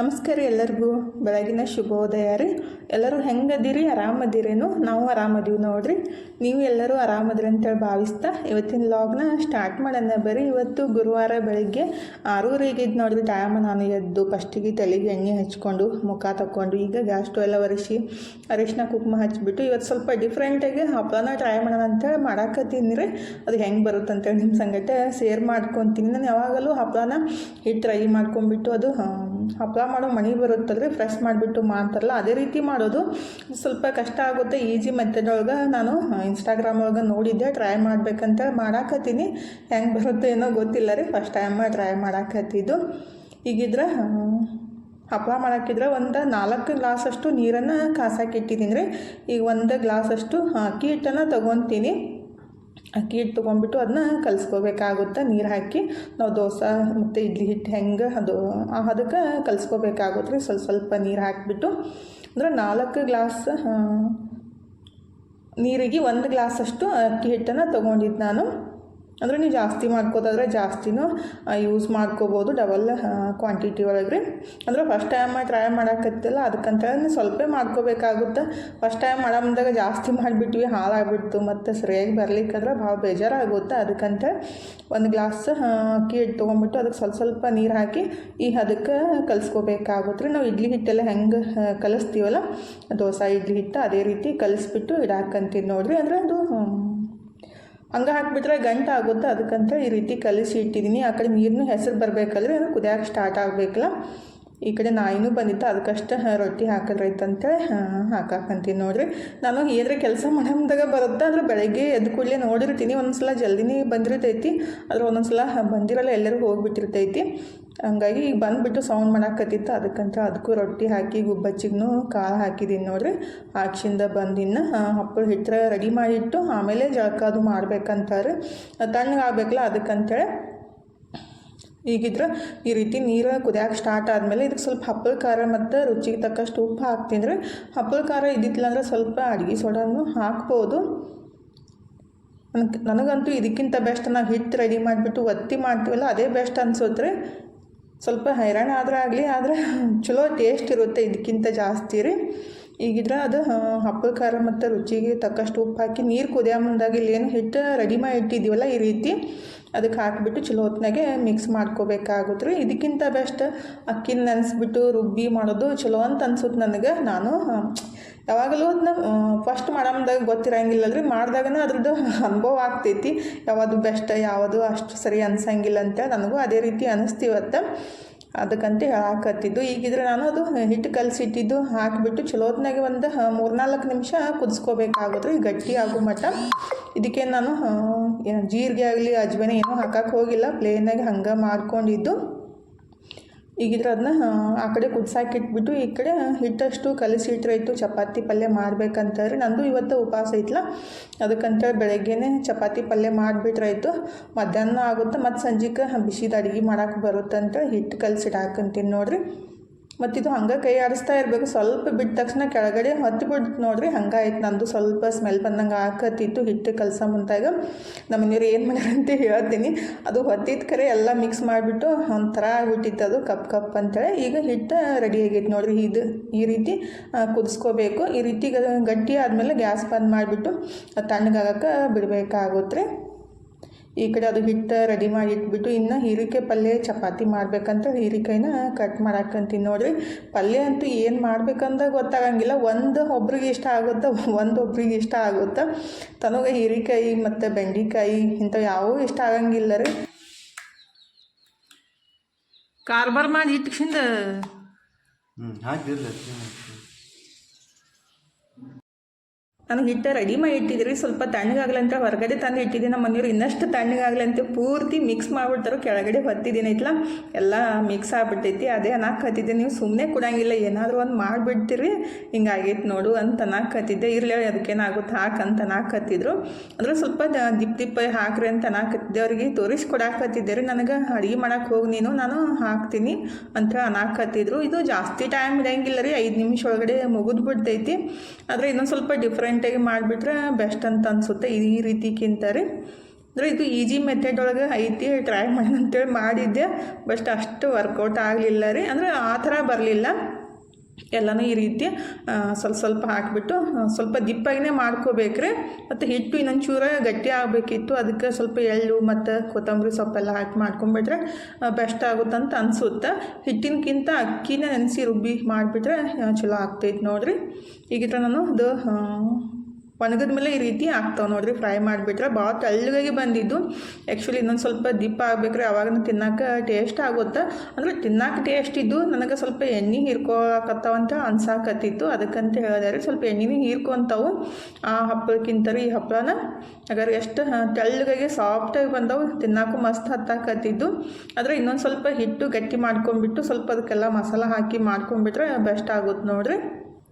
ನಮಸ್ಕಾರ ಎಲ್ಲರಿಗೂ. ಬೆಳಗಿನ ಶುಭೋದಯ ರೀ. ಎಲ್ಲರೂ ಹೆಂಗದಿರಿ? ಆರಾಮದಿರೇನು? ನಾವು ಆರಾಮದೀವಿ ನೋಡ್ರಿ. ನೀವು ಎಲ್ಲರೂ ಆರಾಮದ್ರಿ ಅಂತೇಳಿ ಭಾವಿಸ್ತಾ ಇವತ್ತಿನ ಲಾಗ್ನ ಸ್ಟಾರ್ಟ್ ಮಾಡೋಣ ಬರೀ ಇವತ್ತು ಗುರುವಾರ ಬೆಳಗ್ಗೆ ಆರೂರಿಗೆ ಇದ್ದು ನೋಡ್ರಿ. ಟೈಮ್ ನಾನು ಎದ್ದು ಫಸ್ಟಿಗೆ ತಲೆಗೆ ಎಣ್ಣೆ ಹಚ್ಕೊಂಡು, ಮುಖ ತಕ್ಕೊಂಡು ಈಗ ಗ್ಯಾಸ್ ಎಲ್ಲ ಒರೆಸಿ, ಅರಿಶಿನ, ಕುಕ್ಮ ಹಚ್ಚಿಬಿಟ್ಟು ಇವತ್ತು ಸ್ವಲ್ಪ ಡಿಫ್ರೆಂಟಾಗಿ ಹಪ್ಪಳನ ಟ್ರೈ ಮಾಡೋಣ ಅಂತೇಳಿ ಮಾಡಾಕತ್ತೀನಿ ರೀ. ಅದು ಹೆಂಗೆ ಬರುತ್ತೆ ಅಂತೇಳಿ ನಿಮ್ಮ ಸಂಗಟ ಶೇರ್ ಮಾಡ್ಕೊತೀನಿ. ನಾನು ಯಾವಾಗಲೂ ಹಪ್ಪಳನ ಹಿಟ್ಟು ಟ್ರೈ ಮಾಡ್ಕೊಂಡ್ಬಿಟ್ಟು ಅದು ಹಪ್ಪಳ ಮಾಡೋ ಮಣಿ ಬರುತ್ತಲ್ರಿ ಫ್ರೆಶ್ ಮಾಡಿಬಿಟ್ಟು ಮಾಡ್ತಾರಲ್ಲ, ಅದೇ ರೀತಿ ಮಾಡೋದು. ಸ್ವಲ್ಪ ಕಷ್ಟ ಆಗುತ್ತೆ ಈಜಿ ಮೆಥಡ್ ಒಳಗೆ ನಾನು ಇನ್ಸ್ಟಾಗ್ರಾಮ್ ಒಳಗೆ ನೋಡಿದ್ದೆ ಟ್ರೈ ಮಾಡ್ಬೇಕಂತೇಳಿ ಮಾಡಾಕತ್ತೀನಿ. ಹೆಂಗೆ ಬರುತ್ತೆ ಏನೋ ಗೊತ್ತಿಲ್ಲ ರೀ ಫಸ್ಟ್ ಟೈಮ್ ಟ್ರೈ ಮಾಡಾಕತ್ತಿದ್ದು. ಈಗಿದ್ರೆ ಹಪ್ಪಳ ಮಾಡಾಕಿದ್ರೆ ಒಂದು ನಾಲ್ಕು ಗ್ಲಾಸಷ್ಟು ನೀರನ್ನು ಕಾಸಾಕಿಟ್ಟಿದ್ದೀನಿ ರೀ. ಈಗ ಒಂದು ಗ್ಲಾಸಷ್ಟು ಅಕ್ಕಿ ಹಿಟ್ಟನ್ನು ತೊಗೊತೀನಿ. ಅಕ್ಕಿ ಹಿಟ್ಟು ತೊಗೊಂಡ್ಬಿಟ್ಟು ಅದನ್ನ ಕಲಿಸ್ಕೋಬೇಕಾಗುತ್ತೆ. ನೀರು ಹಾಕಿ ನಾವು ದೋಸೆ ಮತ್ತು ಇಡ್ಲಿ ಹಿಟ್ಟು ಹೆಂಗೆ ಅದು ಅದಕ್ಕೆ ಕಲಿಸ್ಕೋಬೇಕಾಗುತ್ತೆ. ರೀ ಸ್ವಲ್ಪ ಸ್ವಲ್ಪ ನೀರು ಹಾಕಿಬಿಟ್ಟು ಅಂದ್ರೆ ನಾಲ್ಕು ಗ್ಲಾಸ್ ನೀರಿಗೆ ಒಂದು ಗ್ಲಾಸಷ್ಟು ಅಕ್ಕಿ ಹಿಟ್ಟನ್ನು ತೊಗೊಂಡಿದ್ದು ನಾನು. ಅಂದರೆ ನೀವು ಜಾಸ್ತಿ ಮಾಡ್ಕೋದಾದ್ರೆ ಜಾಸ್ತಿನೂ ಯೂಸ್ ಮಾಡ್ಕೋಬೋದು ಡಬಲ್ ಕ್ವಾಂಟಿಟಿ ಒಳಗೆ ರೀ ಅಂದ್ರೆ ಫಸ್ಟ್ ಟೈಮ್ ಟ್ರೈ ಮಾಡೋಕತ್ತಿಲ್ಲ ಅದಕ್ಕಂತೇಳಿ ಸ್ವಲ್ಪ ಮಾಡ್ಕೋಬೇಕಾಗುತ್ತೆ ಫಸ್ಟ್ ಟೈಮ್ ಮಾಡೋ ಮುಂದಾಗ ಜಾಸ್ತಿ ಮಾಡಿಬಿಟ್ವಿ, ಹಾಳಾಗ್ಬಿಡ್ತು, ಮತ್ತು ಸರಿಯಾಗಿ ಬರ್ಲಿಕ್ಕಾದ್ರೆ ಭಾಳ ಬೇಜಾರಾಗುತ್ತೆ. ಅದಕ್ಕಂತ ಒಂದು ಗ್ಲಾಸ್ ಅಕ್ಕಿ ಹಿಟ್ಟು ತೊಗೊಂಬಿಟ್ಟು ಅದಕ್ಕೆ ಸ್ವಲ್ಪ ಸ್ವಲ್ಪ ನೀರು ಹಾಕಿ, ಈ ಅದಕ್ಕೆ ಕಲಿಸ್ಕೋಬೇಕಾಗುತ್ತೆ. ರೀ, ನಾವು ಇಡ್ಲಿ ಹಿಟ್ಟೆಲ್ಲ ಹೆಂಗೆ ಕಲಿಸ್ತೀವಲ್ಲ, ದೋಸೆ, ಇಡ್ಲಿ ಹಿಟ್ಟು, ಅದೇ ರೀತಿ ಕಲಿಸ್ಬಿಟ್ಟು ಇಡಾಕಂತೀವಿ ನೋಡಿರಿ. ಅಂದರೆ ಅದು ಹಂಗೆ ಹಾಕಿಬಿಟ್ರೆ ಗಂಟೆ ಆಗುತ್ತೆ. ಅದಕ್ಕಂತ ಈ ರೀತಿ ಕಲಿಸಿ ಇಟ್ಟಿದ್ದೀನಿ ಆ ಕಡೆ ನೀರನ್ನೂ ಹೆಸರು ಬರಬೇಕಲ್ರಿ ಅದು ಕುದಿಯೋಕೆ ಸ್ಟಾರ್ಟ್ ಆಗಬೇಕಲ್ಲ. ಈ ಕಡೆ ನಾಯಿನೂ ಬಂದಿತ್ತು. ಅದಕ್ಕಷ್ಟು ರೊಟ್ಟಿ ಹಾಕಿದ್ರೈತೆ ಅಂತೇಳಿ ಹಾಕಾಕಂತೀನಿ ನೋಡಿರಿ. ನಾನು ಏನಾರ ಕೆಲಸ ಮಾಡಮ್ದಾಗ ಬರುತ್ತೆ? ಅಂದ್ರೆ ಬೆಳಗ್ಗೆ ಎದ್ದು ಕೂಡಲೇ ನೋಡಿರ್ತೀನಿ. ಒಂದೊಂದ್ಸಲ ಜಲ್ದಿನೇ ಬಂದಿರ್ತೈತಿ. ಆದ್ರೆ ಒಂದೊಂದ್ಸಲ ಬಂದಿರಲ್ಲ ಎಲ್ಲರೂ ಹೋಗ್ಬಿಟ್ಟಿರ್ತೈತಿ. ಹಂಗಾಗಿ ಈಗ ಬಂದುಬಿಟ್ಟು ಸೌಂಡ್ ಮಾಡಾಕತ್ತಿತ್ತು. ಅದಕ್ಕಂತ ಅದಕ್ಕೂ ರೊಟ್ಟಿ ಹಾಕಿ ಗುಬ್ಬಚ್ಚಿಗೂ ಕಾಳು ಹಾಕಿದ್ದೀನಿ ನೋಡ್ರಿ. ಆಕ್ಷಿಂದ ಬಂದಿನ್ನ ಹಪ್ಪಳ ಹಿಟ್ಟರೆ ರೆಡಿ ಮಾಡಿಟ್ಟು ಆಮೇಲೆ ಜಳಕ ಅದು ಮಾಡ್ಬೇಕಂತಾರೆ. ತಣ್ಣಗಾಗ್ಬೇಕಲ್ಲ ಅದಕ್ಕಂತೇಳಿ ಈಗಿದ್ರೆ ಈ ರೀತಿ ನೀರು ಕುದಿಯೋಕೆ ಸ್ಟಾರ್ಟ್ ಆದಮೇಲೆ ಇದಕ್ಕೆ ಸ್ವಲ್ಪ ಹಪ್ಪಳ ಖಾರ ಮತ್ತು ರುಚಿಗೆ ತಕ್ಕಷ್ಟು ಉಪ್ಪು ಹಾಕ್ತೀನಿ ರೀ ಹಪ್ಪಳ ಖಾರ ಇದ್ದಿತ್ತಿಲ್ಲ ಅಂದರೆ ಸ್ವಲ್ಪ ಅಡುಗೆ ಸೋಡಾನು ಹಾಕ್ಬೋದು. ನನಗೆ ನನಗಂತೂ ಇದಕ್ಕಿಂತ ಬೆಸ್ಟ್ ನಾವು ಹಿಟ್ಟು ರೆಡಿ ಮಾಡಿಬಿಟ್ಟು ಒತ್ತಿ ಮಾಡ್ತೀವಲ್ಲ ಅದೇ ಬೆಸ್ಟ್ ಅನ್ಸುತ್ತೆ ಸ್ವಲ್ಪ ಹೈರಾಣ ಆದ್ರೆ ಆಗಲಿ ಆದರೆ ಚಲೋ ಟೇಸ್ಟ್ ಇರುತ್ತೆ ಇದಕ್ಕಿಂತ ಜಾಸ್ತಿ ರೀ. ಈಗಿದ್ರೆ ಅದು ಹಪ್ಪಳ ಖಾರ ಮತ್ತು ರುಚಿಗೆ ತಕ್ಕಷ್ಟು ಉಪ್ಪು ಹಾಕಿ ನೀರು ಕುದಿಯೋ ಮುಂದಾಗಿ ಇಲ್ಲಿ ಏನು ಹಿಟ್ಟು ರೆಡಿ ಮಾಡಿ ಇಟ್ಟಿದ್ದೀವಲ್ಲ ಈ ರೀತಿ. ಅದಕ್ಕೆ ಹಾಕಿಬಿಟ್ಟು ಚಲೋ ಹೊತ್ನಾಗೆ ಮಿಕ್ಸ್ ಮಾಡ್ಕೋಬೇಕಾಗುತ್ತೆ ಇದಕ್ಕಿಂತ ಬೆಸ್ಟ್ ಅಕ್ಕಿನ ನೆನೆಸ್ಬಿಟ್ಟು ರುಬ್ಬಿ ಮಾಡೋದು ಚಲೋ ಅಂತ ಅನ್ಸುತ್ತೆ ನನಗೆ. ನಾನು ಯಾವಾಗಲೂ ಅದನ್ನ ಫಸ್ಟ್ ಮಾಡಮ್ದಾಗ ಗೊತ್ತಿರಂಗಿಲ್ಲ ಅಲ್ರಿ ಮಾಡಿದಾಗನ ಅದ್ರದ್ದು ಅನುಭವ ಆಗ್ತೈತಿ. ಯಾವುದು ಬೆಸ್ಟ್ ಯಾವುದು ಅಷ್ಟು ಸರಿ ಅನ್ಸಂಗಿಲ್ಲ ಅಂತ ನನಗೂ ಅದೇ ರೀತಿ ಅನಿಸ್ತಿವತ್ತು ಅದಕ್ಕಂತ ಹಾಕತ್ತಿದ್ದು ಈಗಿದ್ರೆ ನಾನು ಅದು ಹಿಟ್ಟು ಕಲಸಿಟ್ಟಿದ್ದು ಹಾಕಿಬಿಟ್ಟು ಚಲೋತ್ನಾಗೆ ಒಂದು ಮೂರ್ನಾಲ್ಕು ನಿಮಿಷ ಕುದಿಸ್ಕೋಬೇಕಾಗುತ್ತೆ ಗಟ್ಟಿ ಆಗೋ ಮಟ್ಟ. ಇದಕ್ಕೆ ನಾನು ಏನು ಜೀರಿಗೆ ಆಗಲಿ ಅಜ್ವಾನ ಏನೂ ಹಾಕಕ್ಕೆ ಹೋಗಿಲ್ಲ ಪ್ಲೇನಾಗಿ ಹಂಗೆ ಮಾಡ್ಕೊಂಡಿದ್ದು. ಈಗಿದ್ರೆ ಅದನ್ನ ಆ ಕಡೆ ಕುದ್ಸಾಕಿಟ್ಬಿಟ್ಟು ಈ ಕಡೆ ಹಿಟ್ಟಷ್ಟು ಕಲಸಿ ಇಟ್ಟರಾಯ್ತು ಚಪಾತಿ ಪಲ್ಯ ಮಾಡ್ಬೇಕಂತಾರೆ ನಂದು ಇವತ್ತು ಉಪವಾಸ ಐತ್ಲ. ಅದಕ್ಕಂತ ಬೆಳಗ್ಗೆನೇ ಚಪಾತಿ ಪಲ್ಯ ಮಾಡಿಬಿಟ್ರಾಯ್ತು ಮಧ್ಯಾಹ್ನ ಆಗುತ್ತೆ, ಮತ್ತು ಸಂಜೆಗೆ ಬಿಸಿದ ಅಡುಗೆ ಮಾಡೋಕ್ಕೆ ಬರುತ್ತಂತ ಹಿಟ್ಟು ಕಲಸಿಟ್ಟು ಹಾಕಂತೀನಿ ನೋಡ್ರಿ. ಮತ್ತು ಇದು ಹಂಗೆ ಕೈ ಆಡಿಸ್ತಾ ಇರಬೇಕು. ಸ್ವಲ್ಪ ಬಿಟ್ಟ ತಕ್ಷಣ ಕೆಳಗಡೆ ಹೊತ್ತು ಬಿಡ್ತು ನೋಡ್ರಿ, ಹಂಗೆ ಆಯ್ತು ನಂದು. ಸ್ವಲ್ಪ ಸ್ಮೆಲ್ ಬಂದಂಗೆ ಹಾಕತ್ತಿತ್ತು ಹಿಟ್ಟು ಕಲಸ ಮುಂತಾಗ. ನಮ್ಮ ಮನೆಯವ್ರು ಏನು ಮಾಡ್ಯಾರ ಅಂತ ಹೇಳ್ತೀನಿ. ಅದು ಹೊತ್ತಿದ ಕರೆ ಎಲ್ಲ ಮಿಕ್ಸ್ ಮಾಡಿಬಿಟ್ಟು ಒಂಥರ ಆಗಿಬಿಟ್ಟಿತ್ತು ಅದು, ಕಪ್ ಕಪ್ ಅಂತೇಳಿ. ಈಗ ಹಿಟ್ಟು ರೆಡಿ ಆಗೈತೆ ನೋಡ್ರಿ. ಇದು ಈ ರೀತಿ ಕುದಿಸ್ಕೋಬೇಕು. ಈ ರೀತಿ ಗಟ್ಟಿ ಆದಮೇಲೆ ಗ್ಯಾಸ್ ಬಂದ್ ಮಾಡಿಬಿಟ್ಟು ತಣ್ಣಗಾಗಕ್ಕೆ ಬಿಡಬೇಕಾಗುತ್ತೆ ಈ ಕಡೆ ಅದು ಹಿಟ್ಟು ರೆಡಿ ಮಾಡಿ ಇಟ್ಬಿಟ್ಟು ಇನ್ನು ಹೀರಿಕಾಯಿ ಪಲ್ಯ ಚಪಾತಿ ಮಾಡ್ಬೇಕಂತ ಹೀರಿಕಾಯಿನ ಕಟ್ ಮಾಡಾಕಂತೀನಿ ನೋಡಿರಿ. ಪಲ್ಯ ಅಂತೂ ಏನು ಮಾಡ್ಬೇಕಂತ ಗೊತ್ತಾಗಂಗಿಲ್ಲ. ಒಂದು ಒಬ್ರಿಗೆ ಇಷ್ಟ ಆಗುತ್ತೆ ಒಂದು ಒಬ್ರಿಗೆ ಇಷ್ಟ ಆಗುತ್ತೆ. ತನಗೆ ಹೀರಿಕಾಯಿ ಮತ್ತು ಬೆಂಡೆಕಾಯಿ ಇಂಥವು ಯಾವೂ ಇಷ್ಟ ಆಗಂಗಿಲ್ಲ ರೀ. ಕಾರ್ಬಾರ್ ಮಾಡಿ ಇಟ್ಕಿಂದ ನನಗೆ ಹಿಟ್ಟು ರೆಡಿ ಮಾಡಿ ಇಟ್ಟಿದ್ರಿ ಸ್ವಲ್ಪ ತಣ್ಣಗಾಗ್ಲಂತ ಹೊರಗಡೆ ತಂದು ಇಟ್ಟಿದ್ದೆ ನಮ್ಮ ಮನೆಯವ್ರು ಇನ್ನಷ್ಟು ತಣ್ಣಗಾಗಲಿ ಅಂತ ಪೂರ್ತಿ ಮಿಕ್ಸ್ ಮಾಡ್ಬಿಡ್ತಾರೆ, ಕೆಳಗಡೆ ಹೊತ್ತಿದ್ದೀನಿ ಐತ್ಲ. ಎಲ್ಲ ಮಿಕ್ಸ್ ಆಗ್ಬಿಟ್ಟೈತಿ. ಅದೇ ಅನ್ನಕ್ಕೆ ನೀವು ಸುಮ್ಮನೆ ಕೊಡಂಗಿಲ್ಲ. ಏನಾದರೂ ಒಂದು ಮಾಡಿಬಿಡ್ತೀರಿ. ಹಿಂಗಾಗೈತೆ ನೋಡು ಅಂತ ಅನ್ನಕ್ಕೆ ಇರಲಿ ಅದಕ್ಕೇನಾಗುತ್ತೆ? ಹಾಕಂತ ಅನ್ನಕತ್ತಿದ್ರು ಅಂದ್ರೆ ಸ್ವಲ್ಪ ದಿಪ್ ದಿಪ್ಪ ಹಾಕ್ರಿ ಅಂತ ಅನ್ನಕತ್ತಿದ್ದೆ ಅವ್ರಿಗೆ ತೋರಿಸ್ಕೊಡಾಕತ್ತಿದ್ದೆ ರೀ. ನನಗೆ ಅಡುಗೆ ಮಾಡಕ್ಕೆ ಹೋಗಿ ನೀನು, ನಾನು ಹಾಕ್ತೀನಿ ಅಂತ ಅನ್ನಕತ್ತಿದ್ರು ಇದು ಜಾಸ್ತಿ ಟೈಮ್ ಇರಂಗಿಲ್ಲ ರೀ. ಐದು ನಿಮಿಷ ಒಳಗಡೆ ಮುಗಿದ್ಬಿಡ್ತೈತಿ. ಆದರೆ ಇನ್ನೊಂದು ಸ್ವಲ್ಪ ಡಿಫ್ರೆಂಟಾಗಿ ಮಾಡಿಬಿಟ್ರೆ ಬೆಸ್ಟ್ ಅಂತ ಅನಿಸುತ್ತೆ. ಈ ರೀತಿಕ್ಕಿಂತ ರೀ. ಅಂದರೆ ಇದು ಈಜಿ ಮೆಥಡ್ ಒಳಗೆ ಐತಿ ಟ್ರೈ ಮಾಡೋಣ ಅಂತೇಳಿ ಮಾಡಿದ್ದೆ. ಬಟ್ ಅಷ್ಟು ವರ್ಕೌಟ್ ಆಗಲಿಲ್ಲ ರೀ. ಅಂದರೆ ಆ ಥರ ಬರಲಿಲ್ಲ. ಎಲ್ಲನೂ ಈ ರೀತಿ ಸ್ವಲ್ಪ ಸ್ವಲ್ಪ ಹಾಕಿಬಿಟ್ಟು ಸ್ವಲ್ಪ ದಿಪ್ಪಾಗಿನೇ ಮಾಡ್ಕೋಬೇಕ್ರಿ, ಮತ್ತು ಹಿಟ್ಟು ಇನ್ನೊಂದು ಚೂರ ಗಟ್ಟಿ ಆಗಬೇಕಿತ್ತು. ಅದಕ್ಕೆ ಸ್ವಲ್ಪ ಎಳ್ಳು ಮತ್ತು ಕೊತ್ತಂಬರಿ ಸೊಪ್ಪೆಲ್ಲ ಹಾಕಿ ಮಾಡ್ಕೊಂಬಿಟ್ರೆ ಬೆಸ್ಟ್ ಆಗುತ್ತಂತ ಅನಿಸುತ್ತೆ. ಹಿಟ್ಟಿನಕ್ಕಿಂತ ಅಕ್ಕಿನೇ ನೆನೆಸಿ ರುಬ್ಬಿ ಮಾಡಿಬಿಟ್ರೆ ಚಲೋ ಆಗ್ತೈತೆ ನೋಡಿರಿ. ಈಗ ನಾನು ಅದು ಒಣಗಿದ ಮೇಲೆ ಈ ರೀತಿ ಆಗ್ತಾವೆ ನೋಡಿರಿ ಫ್ರೈ ಮಾಡಿಬಿಟ್ರೆ ಭಾಳ ತೆಳ್ಳಗಾಗಿ ಬಂದಿದ್ದು. ಆ್ಯಕ್ಚುಲಿ ಇನ್ನೊಂದು ಸ್ವಲ್ಪ ದಿಪ್ಪ ಆಗ್ಬೇಕ್ರಿ ಅವಾಗ ತಿನ್ನೋಕೆ ಟೇಸ್ಟ್ ಆಗುತ್ತೆ. ಅಂದರೆ ತಿನ್ನಕ್ಕೆ ಟೇಸ್ಟ್ ಇದ್ದು ನನಗೆ ಸ್ವಲ್ಪ ಎಣ್ಣೆ ಹೀರ್ಕೊಳಕತ್ತಾವಂತ ಅನ್ಸಾಕತ್ತಿತ್ತು. ಅದಕ್ಕಂತ ಹೇಳಿದಾರೆ ಸ್ವಲ್ಪ ಎಣ್ಣೆನೂ ಹೀರ್ಕೊಂತಾವು. ಆ ಹಪ್ಪಳಕ್ಕಿಂತ ಈ ಹಪ್ಪಳನ ಹಾಗಾದ್ರೆ ಎಷ್ಟು ತೆಳ್ಳಗಾಗಿ ಸಾಫ್ಟಾಗಿ ಬಂದವು ತಿನ್ನಕ್ಕೂ ಮಸ್ತ್ ಹತ್ತಾಕತ್ತಿದ್ದು. ಆದರೆ ಇನ್ನೊಂದು ಸ್ವಲ್ಪ ಹಿಟ್ಟು ಗಟ್ಟಿ ಮಾಡ್ಕೊಂಬಿಟ್ಟು ಸ್ವಲ್ಪ ಅದಕ್ಕೆಲ್ಲ ಮಸಾಲ ಹಾಕಿ ಮಾಡ್ಕೊಂಬಿಟ್ರೆ ಬೆಸ್ಟ್ ಆಗುತ್ತೆ ನೋಡ್ರಿ.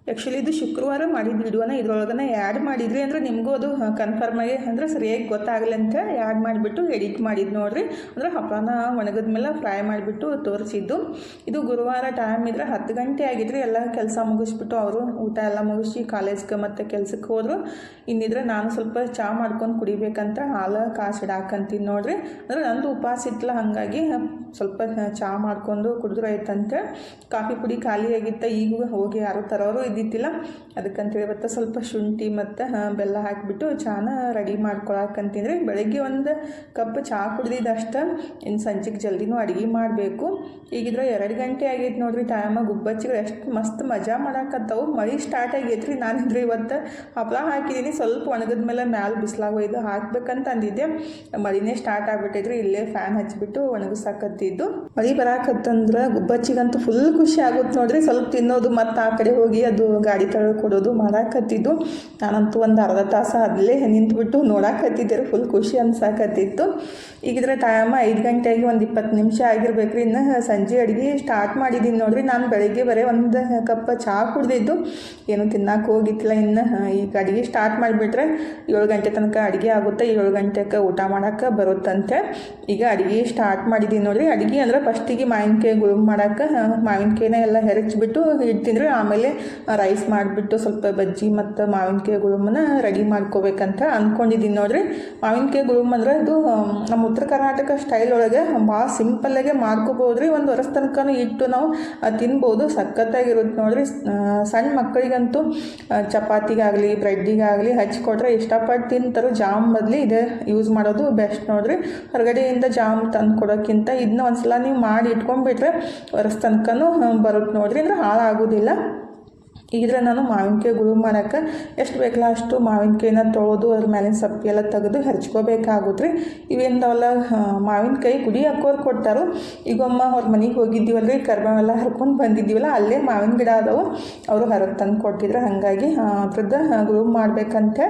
ಆ್ಯಕ್ಚುಲಿ ಇದು ಶುಕ್ರವಾರ ಮಾಡಿದ್ದು ವಿಡಿಯೋನ ಇದ್ರೊಳಗನೆ ಆ್ಯಡ್ ಮಾಡಿದ್ರಿ ಅಂದರೆ ನಿಮಗೂ ಅದು ಕನ್ಫರ್ಮ್ ಆಗಿ ಅಂದರೆ ಸರಿಯಾಗಿ ಗೊತ್ತಾಗಲಿ ಅಂತ ಆ್ಯಡ್ ಮಾಡಿಬಿಟ್ಟು ಎಡಿಟ್ ಮಾಡಿದ್ದು ನೋಡ್ರಿ. ಅಂದರೆ ಹಪ್ಪನ ಒಣಗಿದ ಮೇಲೆ ಫ್ರೈ ಮಾಡಿಬಿಟ್ಟು ತೋರಿಸಿದ್ದು. ಇದು ಗುರುವಾರ ಟೈಮ್ ಇದ್ರೆ ಹತ್ತು ಗಂಟೆ ಆಗಿದ್ರಿ. ಎಲ್ಲ ಕೆಲಸ ಮುಗಿಸ್ಬಿಟ್ಟು ಅವರು ಊಟ ಎಲ್ಲ ಮುಗಿಸಿ ಕಾಲೇಜ್ಗೆ ಮತ್ತು ಕೆಲಸಕ್ಕೆ ಹೋದರು. ಇನ್ನಿದ್ರೆ ನಾನು ಸ್ವಲ್ಪ ಚಹಾ ಮಾಡ್ಕೊಂಡು ಕುಡಿಬೇಕಂತ ಹಾಲು, ಕಾಸು ಇಡಾಕಂತೀನಿ ನೋಡ್ರಿ. ಅಂದರೆ ನಂದು ಉಪವಾಸ ಇತ್ತಲ್ಲ, ಹಾಗಾಗಿ ಸ್ವಲ್ಪ ಚಹಾ ಮಾಡ್ಕೊಂಡು ಕುಡಿದ್ರೆ ಆಯ್ತಂತೆ. ಕಾಫಿ ಪುಡಿ ಖಾಲಿ ಆಗಿತ್ತ, ಈಗ ಹೋಗಿ ಯಾರು ತರೋರು ಇದ್ದಿತ್ತಿಲ್ಲ ಅದಕ್ಕಂತೇಳಿ ಇವತ್ತು ಸ್ವಲ್ಪ ಶುಂಠಿ ಮತ್ತು ಬೆಲ್ಲ ಹಾಕಿಬಿಟ್ಟು ಚಹಾನ ರೆಡಿ ಮಾಡ್ಕೊಳಕಂತಂದರೆ ಬೆಳಗ್ಗೆ ಒಂದು ಕಪ್ ಚಹಾ ಕುಡ್ದಿದ್ದಷ್ಟು ಇನ್ನು ಸಂಜೆಗೆ ಜಲ್ದಿನೂ ಅಡುಗೆ ಮಾಡಬೇಕು. ಈಗಿದ್ರೆ ಎರಡು ಗಂಟೆ ಆಗೈತೆ ನೋಡ್ರಿ ಟೈಮ ಗುಬ್ಬಚ್ಚಿಗಳು ಎಷ್ಟು ಮಸ್ತ್ ಮಜಾ ಮಾಡಾಕತ್ತವು. ಮಳೆ ಸ್ಟಾರ್ಟ್ ಆಗೈತೆ ರೀ ನಾನಿದ್ರೆ ಇವತ್ತು ಹಪ್ಪಳ ಹಾಕಿದ್ದೀನಿ ಸ್ವಲ್ಪ ಒಣಗಿದ ಮೇಲೆ ಮ್ಯಾಲ ಬಿಸಿಲಾಗ ಒಯ್ದು ಹಾಕ್ಬೇಕಂತ ಅಂದಿದ್ದೆ. ಮಳಿನೇ ಸ್ಟಾರ್ಟ್ ಆಗ್ಬಿಟ್ಟೈತ್ರಿ. ಇಲ್ಲೇ ಫ್ಯಾನ್ ಹಚ್ಚಿಬಿಟ್ಟು ಒಣಗಿಸಾಕತ್ತಿದ್ದು. ಮಳೆ ಬರಾಕತ್ತಂದ್ರೆ ಗುಬ್ಬಚ್ಚಿಗಂತೂ ಫುಲ್ ಖುಷಿ ಆಗುತ್ತೆ ನೋಡ್ರಿ. ಸ್ವಲ್ಪ ತಿನ್ನೋದು ಮತ್ತು ಆ ಕಡೆ ಹೋಗಿ ಅದು ಗಾಡಿ ತಳ ಕೊಡೋದು ಮಾಡಾಕತ್ತಿದ್ದು. ನಾನಂತೂ ಒಂದು ಅರ್ಧ ತಾಸು ಅಲ್ಲೇ ನಿಂತ್ಬಿಟ್ಟು ನೋಡಾಕತ್ತಿದ್ದೆ ಫುಲ್ ಖುಷಿ ಅನ್ಸಾಕತ್ತಿತ್ತು. ಈಗಿದ್ರೆ ಟೈಮ್ ಐದು ಗಂಟೆಗೆ ಒಂದು ಇಪ್ಪತ್ತು ನಿಮಿಷ ಆಗಿರ್ಬೇಕ್ರಿ. ಇನ್ನು ಸಂಜೆ ಅಡುಗೆ ಸ್ಟಾರ್ಟ್ ಮಾಡಿದ್ದೀನಿ ನೋಡ್ರಿ. ನಾನು ಬೆಳಗ್ಗೆ ಬರೀ ಒಂದು ಕಪ್ ಚಹಾ ಕುಡ್ದಿದ್ದು. ಏನು ತಿನ್ನಕ್ಕೆ ಹೋಗಿತ್ತಿಲ್ಲ. ಇನ್ನು ಈಗ ಅಡುಗೆ ಸ್ಟಾರ್ಟ್ ಮಾಡಿಬಿಟ್ರೆ ಏಳು ಗಂಟೆ ತನಕ ಅಡುಗೆ ಆಗುತ್ತೆ. ಏಳು ಗಂಟೆಗೆ ಊಟ ಮಾಡೋಕ್ಕೆ ಬರುತ್ತಂತೆ. ಈಗ ಅಡುಗೆ ಸ್ಟಾರ್ಟ್ ಮಾಡಿದ್ದೀನಿ ನೋಡ್ರಿ. ಅಡುಗೆ ಅಂದ್ರೆ ಫಸ್ಟಿಗೆ ಮಾವಿನಕಾಯಿ ಗುಳುಮ್ ಮಾಡೋಕ್ಕೆ ಮಾವಿನಕಾಯಿನ ಎಲ್ಲ ಹೆರಚ್ಬಿಟ್ಟು ಇಡ್ತೀನಿ ಆಮೇಲೆ ರೈಸ್ ಮಾಡಿಬಿಟ್ಟು ಸ್ವಲ್ಪ ಬಜ್ಜಿ ಮತ್ತು ಮಾವಿನಕಾಯಿ ಗುಳುಮನ ರೆಡಿ ಮಾಡ್ಕೋಬೇಕಂತ ಅಂದ್ಕೊಂಡಿದ್ದೀನಿ ನೋಡ್ರಿ. ಮಾವಿನಕಾಯಿ ಗುಳುಮ್ ಅಂದರೆ ಅದು ನಮ್ಮ ಉತ್ತರ ಕರ್ನಾಟಕ ಸ್ಟೈಲ್ ಒಳಗೆ ಭಾಳ ಸಿಂಪಲ್ಲಾಗೆ ಮಾಡ್ಕೋಬೋದು ರೀ ಒಂದು ವರ್ಷ ತನಕನೂ ಇಟ್ಟು ನಾವು ತಿನ್ಬೋದು. ಸಖತ್ತಾಗಿರುತ್ತೆ ನೋಡ್ರಿ. ಸಣ್ಣ ಮಕ್ಕಳಿಗಂತೂ ಚಪಾತಿಗಾಗಲಿ, ಬ್ರೆಡ್ಡಿಗಾಗಲಿ ಹಚ್ಕೊಟ್ರೆ ಇಷ್ಟಪಟ್ಟು ತಿಂತಾರೋ ಜಾಮ್ ಬದಲಿ ಇದೇ ಯೂಸ್ ಮಾಡೋದು ಬೆಸ್ಟ್ ನೋಡ್ರಿ. ಹೊರಗಡೆಯಿಂದ ಜಾಮ್ ತಂದು ಕೊಡೋಕ್ಕಿಂತ ಇದನ್ನ ಒಂದ್ಸಲ ನೀವು ಮಾಡಿ ಇಟ್ಕೊಂಡ್ಬಿಟ್ರೆ ವರ್ಷ ತನಕನೂ ಬರುತ್ತೆ ನೋಡ್ರಿ. ಅಂದ್ರೆ ಹಾಳಾಗೋದಿಲ್ಲ. ಈಗಿದ್ರೆ ನಾನು ಮಾವಿನಕಾಯಿ ಗುಳು ಮಾಡೋಕೆ ಎಷ್ಟು ಬೇಕಲ್ಲ ಅಷ್ಟು ಮಾವಿನಕಾಯಿನ ತೊಳೆದು ಅದ್ರ ಮೇಲಿನ ಸಪ್ಪಿ ಎಲ್ಲ ತೆಗೆದು ಹೆಚ್ಕೋಬೇಕಾಗುತ್ತೆ ಇವೇನವಲ್ಲ ಮಾವಿನಕಾಯಿ ಗುಡಿ ಹಾಕೋರು ಕೊಟ್ಟಾರು. ಈಗೊಮ್ಮ ಅವ್ರ ಮನೆಗೆ ಹೋಗಿದ್ದೀವಲ್ಲ ರೀ ಕರ್ಬೇವೆಲ್ಲ ಹರ್ಕೊಂಡು ಬಂದಿದ್ದೀವಲ್ಲ, ಅಲ್ಲೇ ಮಾವಿನ ಗಿಡ ಅದಾವೆ. ಅವರು ಹೊರಗೆ ತಂದು ಕೊಟ್ಟಿದ್ರು, ಹಾಗಾಗಿ ಅದ್ರದ್ದು ಗುಳು ಮಾಡ್ಬೇಕಂತೆ.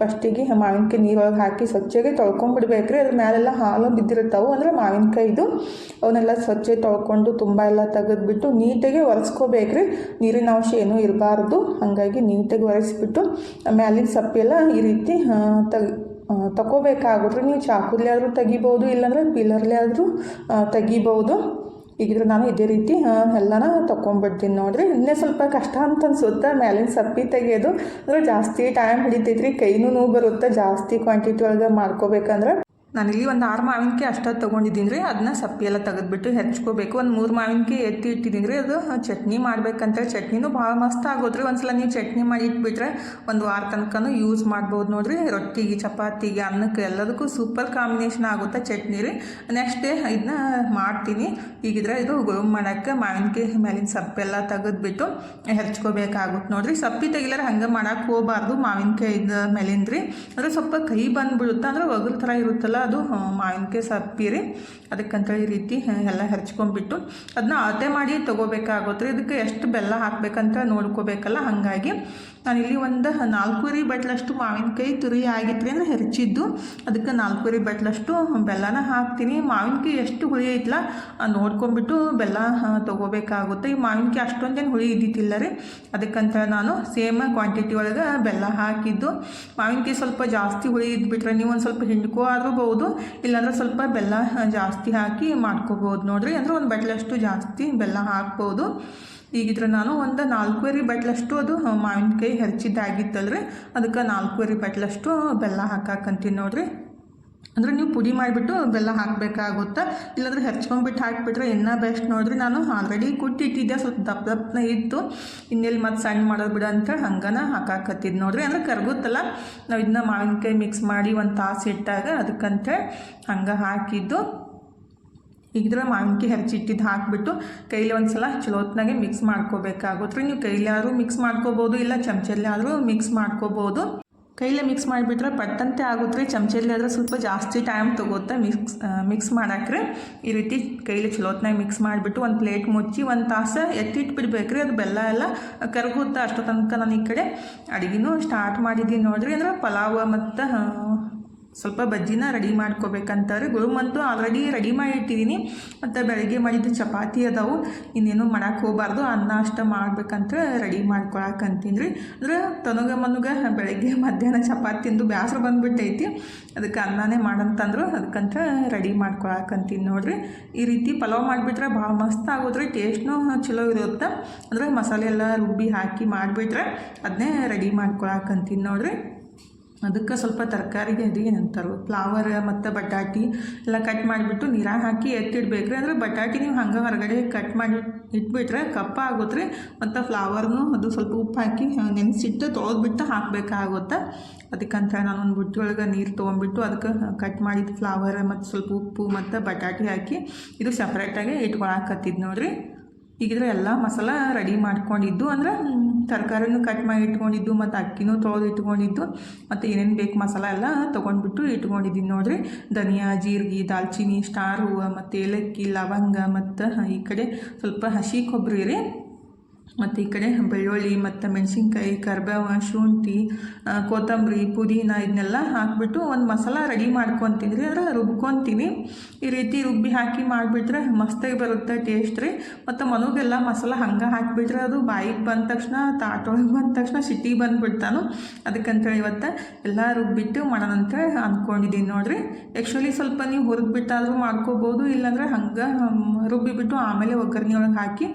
ಫಸ್ಟಿಗೆ ಮಾವಿನಕಾಯಿ ನೀರೊಳಗೆ ಹಾಕಿ ಸ್ವಚ್ಛಗೆ ತೊಳ್ಕೊಂಡ್ಬಿಡ್ಬೇಕು ರೀ ಅದ್ರ ಮೇಲೆಲ್ಲ ಹಾಲು ಬಿದ್ದಿರ್ತಾವೆ ಅಂದರೆ ಮಾವಿನಕಾಯಿದು. ಅವನ್ನೆಲ್ಲ ಸ್ವಚ್ಛ ತೊಳ್ಕೊಂಡು ತುಂಬ ಎಲ್ಲ ತೆಗೆದ್ಬಿಟ್ಟು ನೀಟಾಗಿ ಒರೆಸ್ಕೋಬೇಕು ರೀ ನೀರಿನ ಅಂಶ ಏನೂ ಇರಬಾರ್ದು ಹಾಗಾಗಿ ನೀಟಾಗಿ ಒರೆಸಿಬಿಟ್ಟು ಮ್ಯಾಲಿನ ಸಪ್ಪೆಲ್ಲ ಈ ರೀತಿ ತಗ್ ತಗೋಬೇಕಾಗುತ್ತೆ ನೀವು ಚಾಕುಲೇ ಆದರೂ ತೆಗಿಬೋದು, ಇಲ್ಲಾಂದ್ರೆ ಪಿಲ್ಲರ್ಲಿ ಆದರೂ ತೆಗಿಬೋದು. ಈಗಿದ್ರೆ ನಾನು ಇದೇ ರೀತಿ ಎಲ್ಲನ ತೊಗೊಂಡ್ಬಿಡ್ತೀನಿ ನೋಡ್ರಿ. ಇನ್ನೇ ಸ್ವಲ್ಪ ಕಷ್ಟ ಅಂತ ಅನ್ಸುತ್ತೆ. ಮ್ಯಾಲಿನ ಸಪ್ಪಿ ತೆಗೆಯೋದು. ಅಂದ್ರೆ ಜಾಸ್ತಿ ಟೈಮ್ ಹಿಡಿತೈತ್ರಿ. ಕೈನೂ ನೋವು ಬರುತ್ತೆ. ಜಾಸ್ತಿ ಕ್ವಾಂಟಿಟಿ ಒಳಗೆ ಮಾಡ್ಕೋಬೇಕಂದ್ರೆ. ನಾನಿಲ್ಲಿ ಒಂದು ಆರು ಮಾವಿನಕಾಯಿ ಅಷ್ಟೇ ತೊಗೊಂಡಿದ್ದೀನಿ ರೀ. ಅದನ್ನ ಸಪ್ಪಿ ಎಲ್ಲ ತೆಗೆದ್ಬಿಟ್ಟು ಹೆಚ್ಕೋಬೇಕು. ಒಂದು ಮೂರು ಮಾವಿನಕಾಯಿ ಎತ್ತಿ ಇಟ್ಟಿದ್ದೀನಿ ರೀ. ಅದು ಚಟ್ನಿ ಮಾಡ್ಬೇಕಂತೇಳಿ ಚಟ್ನಿನೂ ಭಾಳ ಮಸ್ತ್ ಆಗೋದ್ರಿ ಒಂದ್ಸಲ ನೀವು ಚಟ್ನಿ ಮಾಡಿ ಇಟ್ಬಿಟ್ರೆ ಒಂದು ವಾರ ತನಕನೂ ಯೂಸ್ ಮಾಡ್ಬೋದು ನೋಡಿರಿ. ರೊಟ್ಟಿಗೆ, ಚಪಾತಿಗೆ, ಅನ್ನಕ್ಕೆ ಎಲ್ಲದಕ್ಕೂ ಸೂಪರ್ ಕಾಂಬಿನೇಷನ್ ಆಗುತ್ತೆ ಚಟ್ನಿ ರೀ. ನೆಕ್ಸ್ಟ್ ಡೇ ಇದನ್ನ ಮಾಡ್ತೀನಿ. ಈಗಿದ್ರೆ ಇದು ಗುಳುಮ್ ಮಾಡೋಕ್ಕೆ ಮಾವಿನಕಾಯಿ ಮೇಲಿನ ಸಪ್ಪೆಲ್ಲ ತೆಗೆದುಬಿಟ್ಟು ಹೆಚ್ಕೋಬೇಕಾಗುತ್ತೆ ನೋಡಿರಿ. ಸಪ್ಪಿ ತೆಗಿಲಾರ ಹಂಗೆ ಮಾಡೋಕ್ಕೆ ಹೋಗಬಾರ್ದು ಮಾವಿನಕಾಯಿ ಮೇಲಿಂದ ರೀ. ಅಂದರೆ ಸ್ವಲ್ಪ ಕೈ ಬಂದ್ಬಿಡುತ್ತೆ. ಅಂದ್ರೆ ಒಗರು ಥರ ಇರುತ್ತಲ್ಲ ಅದು ಮಾವಿನಕಾಯಿ ಸಪ್ಪಿ ರೀ ಅದಕ್ಕಂತೇಳಿ ಈ ರೀತಿ ಎಲ್ಲ ಹೆರ್ಚ್ಕೊಂಡ್ಬಿಟ್ಟು ಅದನ್ನ ಅಳತೆ ಮಾಡಿ ತೊಗೋಬೇಕಾಗುತ್ತೆ ಇದಕ್ಕೆ ಎಷ್ಟು ಬೆಲ್ಲ ಹಾಕಬೇಕಂತ ನೋಡ್ಕೋಬೇಕಲ್ಲ, ಹಾಗಾಗಿ ನಾನಿಲ್ಲಿ ಒಂದು ನಾಲ್ಕೂವರೆ ಬಟ್ಲಷ್ಟು ಮಾವಿನಕಾಯಿ ತುರಿ ಆಗಿತ್ತು ಅಂದ್ರೆ ಹೆರ್ಚಿದ್ದು. ಅದಕ್ಕೆ ನಾಲ್ಕೂವರೆ ಬಟ್ಲಷ್ಟು ಬೆಲ್ಲನ ಹಾಕ್ತೀನಿ. ಮಾವಿನಕಾಯಿ ಎಷ್ಟು ಹುಳಿ ಐತಲ್ಲ ನೋಡ್ಕೊಂಡ್ಬಿಟ್ಟು ಬೆಲ್ಲ ತೊಗೋಬೇಕಾಗುತ್ತೆ. ಈ ಮಾವಿನಕಾಯಿ ಅಷ್ಟೊಂದೇನು ಹುಳಿ ಇದ್ದಿತ್ತಿಲ್ಲ ರೀ. ಅದಕ್ಕಂತ ನಾನು ಸೇಮ್ ಕ್ವಾಂಟಿಟಿ ಒಳಗೆ ಬೆಲ್ಲ ಹಾಕಿದ್ದು. ಮಾವಿನಕಾಯಿ ಸ್ವಲ್ಪ ಜಾಸ್ತಿ ಹುಳಿ ಇದ್ಬಿಟ್ರೆ ನೀವು ಒಂದು ಸ್ವಲ್ಪ ಹಿಂಡ್ಕೋ ಆದರೂ ಬಹುದು. ಇಲ್ಲಾಂದ್ರೆ ಸ್ವಲ್ಪ ಬೆಲ್ಲ ಜಾಸ್ತಿ ಹಾಕಿ ಮಾಡ್ಕೋಬೋದು ನೋಡ್ರಿ. ಅಂದ್ರೆ ಒಂದು ಬಟ್ಲಷ್ಟು ಜಾಸ್ತಿ ಬೆಲ್ಲ ಹಾಕ್ಬೋದು. ಈಗಿದ್ರೆ ನಾನು ಒಂದು ನಾಲ್ಕೂವರೆ ಬಟ್ಲಷ್ಟು ಅದು ಮಾವಿನಕಾಯಿ ಹೆರ್ಚಿದ್ದಾಗಿತ್ತಲ್ರಿ. ಅದಕ್ಕೆ ನಾಲ್ಕೂವರೆ ಬಟ್ಲಷ್ಟು ಬೆಲ್ಲ ಹಾಕಾಕಂತೀನಿ ನೋಡ್ರಿ. ಅಂದರೆ ನೀವು ಪುಡಿ ಮಾಡಿಬಿಟ್ಟು ಬೆಲ್ಲ ಹಾಕಬೇಕಾಗುತ್ತೆ. ಇಲ್ಲಾಂದ್ರೆ ಹೆಚ್ಕೊಂಡ್ಬಿಟ್ಟು ಹಾಕಿಬಿಟ್ರೆ ಇನ್ನೂ ಬೆಸ್ಟ್ ನೋಡ್ರಿ. ನಾನು ಆಲ್ರೆಡಿ ಕುಟ್ಟಿಟ್ಟಿದ್ದೆ, ಸ್ವಲ್ಪ ದಪ್ಪ ದಪ್ಪನ ಇತ್ತು. ಇನ್ನೆಲ್ಲಿ ಮತ್ತು ಸಣ್ಣ ಮಾಡೋದು ಬಿಡ ಅಂತ ಹಂಗನ ಹಾಕಾಕತ್ತಿದ್ದು ನೋಡಿರಿ. ಅಂದ್ರೆ ಕರ್ಗುತ್ತಲ್ಲ, ನಾವು ಇದನ್ನ ಮಾವಿನಕಾಯಿ ಮಿಕ್ಸ್ ಮಾಡಿ ಒಂದು ತಾಸು ಇಟ್ಟಾಗ ಅದಕ್ಕಂತೇಳಿ ಹಂಗೆ ಹಾಕಿದ್ದು. ಈಗಿದ್ರೆ ಮಾವಿನಕಾಯಿ ಹೆಚ್ಚಿಟ್ಟಿದ್ದು ಹಾಕಿಬಿಟ್ಟು ಕೈಲಿ ಒಂದು ಸಲ ಚಲೋತ್ನಾಗೆ ಮಿಕ್ಸ್ ಮಾಡ್ಕೋಬೇಕಾಗುತ್ತೆ ನೀವು ಆದರೂ ಮಿಕ್ಸ್ ಮಾಡ್ಕೋಬೋದು, ಇಲ್ಲ ಚಮಚಲ್ಲಿ ಆದರೂ ಮಿಕ್ಸ್ ಮಾಡ್ಕೋಬೋದು. ಕೈಲೇ ಮಿಕ್ಸ್ ಮಾಡಿಬಿಟ್ರೆ ಪಟ್ಟಂತೆ ಆಗುತ್ತೆ ರೀ. ಚಮಚಲ್ಲಿ ಆದರೆ ಸ್ವಲ್ಪ ಜಾಸ್ತಿ ಟೈಮ್ ತೊಗೋತ ಮಿಕ್ಸ್ ಮಿಕ್ಸ್ ಮಾಡಾಕ್ರಿ ಈ ರೀತಿ ಕೈಲಿ ಚಲೋತ್ನಾಗ ಮಿಕ್ಸ್ ಮಾಡಿಬಿಟ್ಟು ಒಂದು ಪ್ಲೇಟ್ ಮುಚ್ಚಿ ಒಂದು ತಾಸು ಎತ್ತಿಟ್ಬಿಡ್ಬೇಕು ರೀ. ಅದು ಬೆಲ್ಲ ಎಲ್ಲ ಕರಗುತ್ತೆ ಅಷ್ಟೋ ತನಕ ನಾನು ಈ ಕಡೆ ಅಡುಗೆನೂ ಸ್ಟಾರ್ಟ್ ಮಾಡಿದ್ದೀನಿ ನೋಡ್ರಿ. ಅಂದ್ರೆ ಪಲಾವ್ ಮತ್ತು ಸ್ವಲ್ಪ ಬಜ್ಜಿನ ರೆಡಿ ಮಾಡ್ಕೋಬೇಕಂತಾರೆ ಗುರುಮಂತೂ ಆಲ್ರೆಡಿ ರೆಡಿ ಮಾಡಿ ಇಟ್ಟಿದ್ದೀನಿ ಮತ್ತು ಬೆಳಗ್ಗೆ ಮಾಡಿದ್ದು ಚಪಾತಿ ಅದಾವು. ಇನ್ನೇನು ಮಾಡಕ್ಕೆ ಹೋಗಬಾರ್ದು. ಅನ್ನ ಅಷ್ಟು ಮಾಡ್ಬೇಕಂತ ರೆಡಿ ಮಾಡ್ಕೊಳಕ್ಕೆ ರೀ ಅಂದ್ರೆ ತನಗ ಮನಗ ಬೆಳಗ್ಗೆ ಮಧ್ಯಾಹ್ನ ಚಪಾತಿ ತಿಂದು ಬೇಸರ ಬಂದ್ಬಿಟ್ಟೈತಿ. ಅದಕ್ಕೆ ಅನ್ನನೇ ಮಾಡಂತಂದ್ರು. ಅದಕ್ಕಂತ ರೆಡಿ ಮಾಡ್ಕೊಳಕಂತೀನಿ ನೋಡಿರಿ. ಈ ರೀತಿ ಪಲಾವ್ ಮಾಡಿಬಿಟ್ರೆ ಭಾಳ ಮಸ್ತ್ ಆಗೋದ್ರಿ. ಟೇಸ್ಟ್ನೂ ಚಲೋ ಇರುತ್ತೆ. ಅಂದರೆ ಮಸಾಲೆ ಎಲ್ಲ ರುಬ್ಬಿ ಹಾಕಿ ಮಾಡಿಬಿಟ್ರೆ ಅದನ್ನೇ ರೆಡಿ ಮಾಡ್ಕೊಳಕಂತೀನಿ ನೋಡ್ರಿ. ಅದಕ್ಕೆ ಸ್ವಲ್ಪ ತರಕಾರಿಗೆ ಅದು ಏನಂತಾರೆ ಫ್ಲವರ್ ಮತ್ತು ಬಟಾಟಿ ಎಲ್ಲ ಕಟ್ ಮಾಡಿಬಿಟ್ಟು ನೀರಾಗ ಹಾಕಿ ಎತ್ತಿಡ್ಬೇಕು ರೀ ಅಂದ್ರೆ ಬಟಾಟಿ ನೀವು ಹಂಗೆ ಹೊರಗಡೆ ಕಟ್ ಮಾಡಿ ಇಟ್ಬಿಟ್ರೆ ಕಪ್ಪ ಆಗುತ್ತೆ ಮತ್ತು ಫ್ಲವರ್ನು ಅದು ಸ್ವಲ್ಪ ಉಪ್ಪು ಹಾಕಿ ನೆನೆಸಿಟ್ಟು ತೊಳೆದ್ಬಿಟ್ಟು ಹಾಕಬೇಕಾಗುತ್ತೆ. ಅದಕ್ಕಂತ ನಾನು ಒಂದು ಬುಟ್ಟಿ ಒಳಗೆ ನೀರು ತೊಗೊಂಡ್ಬಿಟ್ಟು ಅದಕ್ಕೆ ಕಟ್ ಮಾಡಿದ ಫ್ಲವರ್ ಮತ್ತು ಸ್ವಲ್ಪ ಉಪ್ಪು, ಮತ್ತು ಬಟಾಟಿ ಹಾಕಿ ಇದು ಸಪ್ರೇಟಾಗಿ ಇಟ್ಕೊಳಕತ್ತಿದ್ದು ನೋಡ್ರಿ. ಈಗಿದ್ರೆ ಎಲ್ಲ ಮಸಾಲ ರೆಡಿ ಮಾಡ್ಕೊಂಡಿದ್ದು ಅಂದ್ರೆ ತರಕಾರಿನೂ ಕಟ್ ಮಾಡಿ ಇಟ್ಕೊಂಡಿದ್ದು, ಮತ್ತು ಅಕ್ಕಿನೂ ತೊಳೆದು ಇಟ್ಕೊಂಡಿದ್ದು, ಮತ್ತು ಏನೇನು ಬೇಕು ಮಸಾಲ ಎಲ್ಲ ತೊಗೊಂಡ್ಬಿಟ್ಟು ಇಟ್ಕೊಂಡಿದ್ದೀನಿ ನೋಡಿರಿ. ಧನಿಯಾ, ಜೀರಿಗೆ, ದಾಲ್ಚಿನಿ, ಸ್ಟಾರ್ ಹೂವು, ಮತ್ತು ಏಲಕ್ಕಿ, ಲವಂಗ, ಮತ್ತು ಈ ಕಡೆ ಸ್ವಲ್ಪ ಹಸಿ ಕೊಬ್ಬರಿ ರೀ. ಮತ್ತು ಈ ಕಡೆ ಬೆಳ್ಳುಳ್ಳಿ ಮತ್ತು ಮೆಣಸಿನ್ಕಾಯಿ, ಕರ್ಬೇವು, ಶುಂಠಿ ಕೊತ್ತಂಬರಿ, ಪುದೀನ ಇದನ್ನೆಲ್ಲ ಹಾಕಿಬಿಟ್ಟು ಒಂದು ಮಸಾಲ ರೆಡಿ ಮಾಡ್ಕೊತೀನಿ ಅಂದ್ರೆ ರುಬ್ಕೊತೀನಿ. ಈ ರೀತಿ ರುಬ್ಬಿ ಹಾಕಿ ಮಾಡಿಬಿಟ್ರೆ ಮಸ್ತಾಗಿ ಬರುತ್ತೆ ಟೇಸ್ಟ್ ರೀ. ಮತ್ತು ಮನೋಗೆಲ್ಲ ಮಸಾಲ ಹಂಗೆ ಹಾಕಿಬಿಟ್ರೆ ಅದು ಬಾಯಿಗೆ ಬಂದ ತಕ್ಷಣ ತಾಟೊಳಗೆ ಬಂದ ತಕ್ಷಣ ಸಿಟಿ ಬಂದುಬಿಡ್ತಾನು. ಅದಕ್ಕಂತೇಳಿ ಇವತ್ತು ಎಲ್ಲ ರುಬ್ಬಿಟ್ಟು ಮಾಡೋಣ ಅಂತ ಅಂದ್ಕೊಂಡಿದ್ದೀನಿ ನೋಡಿರಿ. ಆ್ಯಕ್ಚುಲಿ ಸ್ವಲ್ಪ ನೀವು ಹುರಿದ್ಬಿಟ್ಟಾದರೂ ಮಾಡ್ಕೋಬೋದು, ಇಲ್ಲಾಂದ್ರೆ ಹಂಗೆ ರುಬ್ಬಿಬಿಟ್ಟು ಆಮೇಲೆ ಒಗ್ಗರಣೆ ಒಳಗೆ ಹಾಕಿ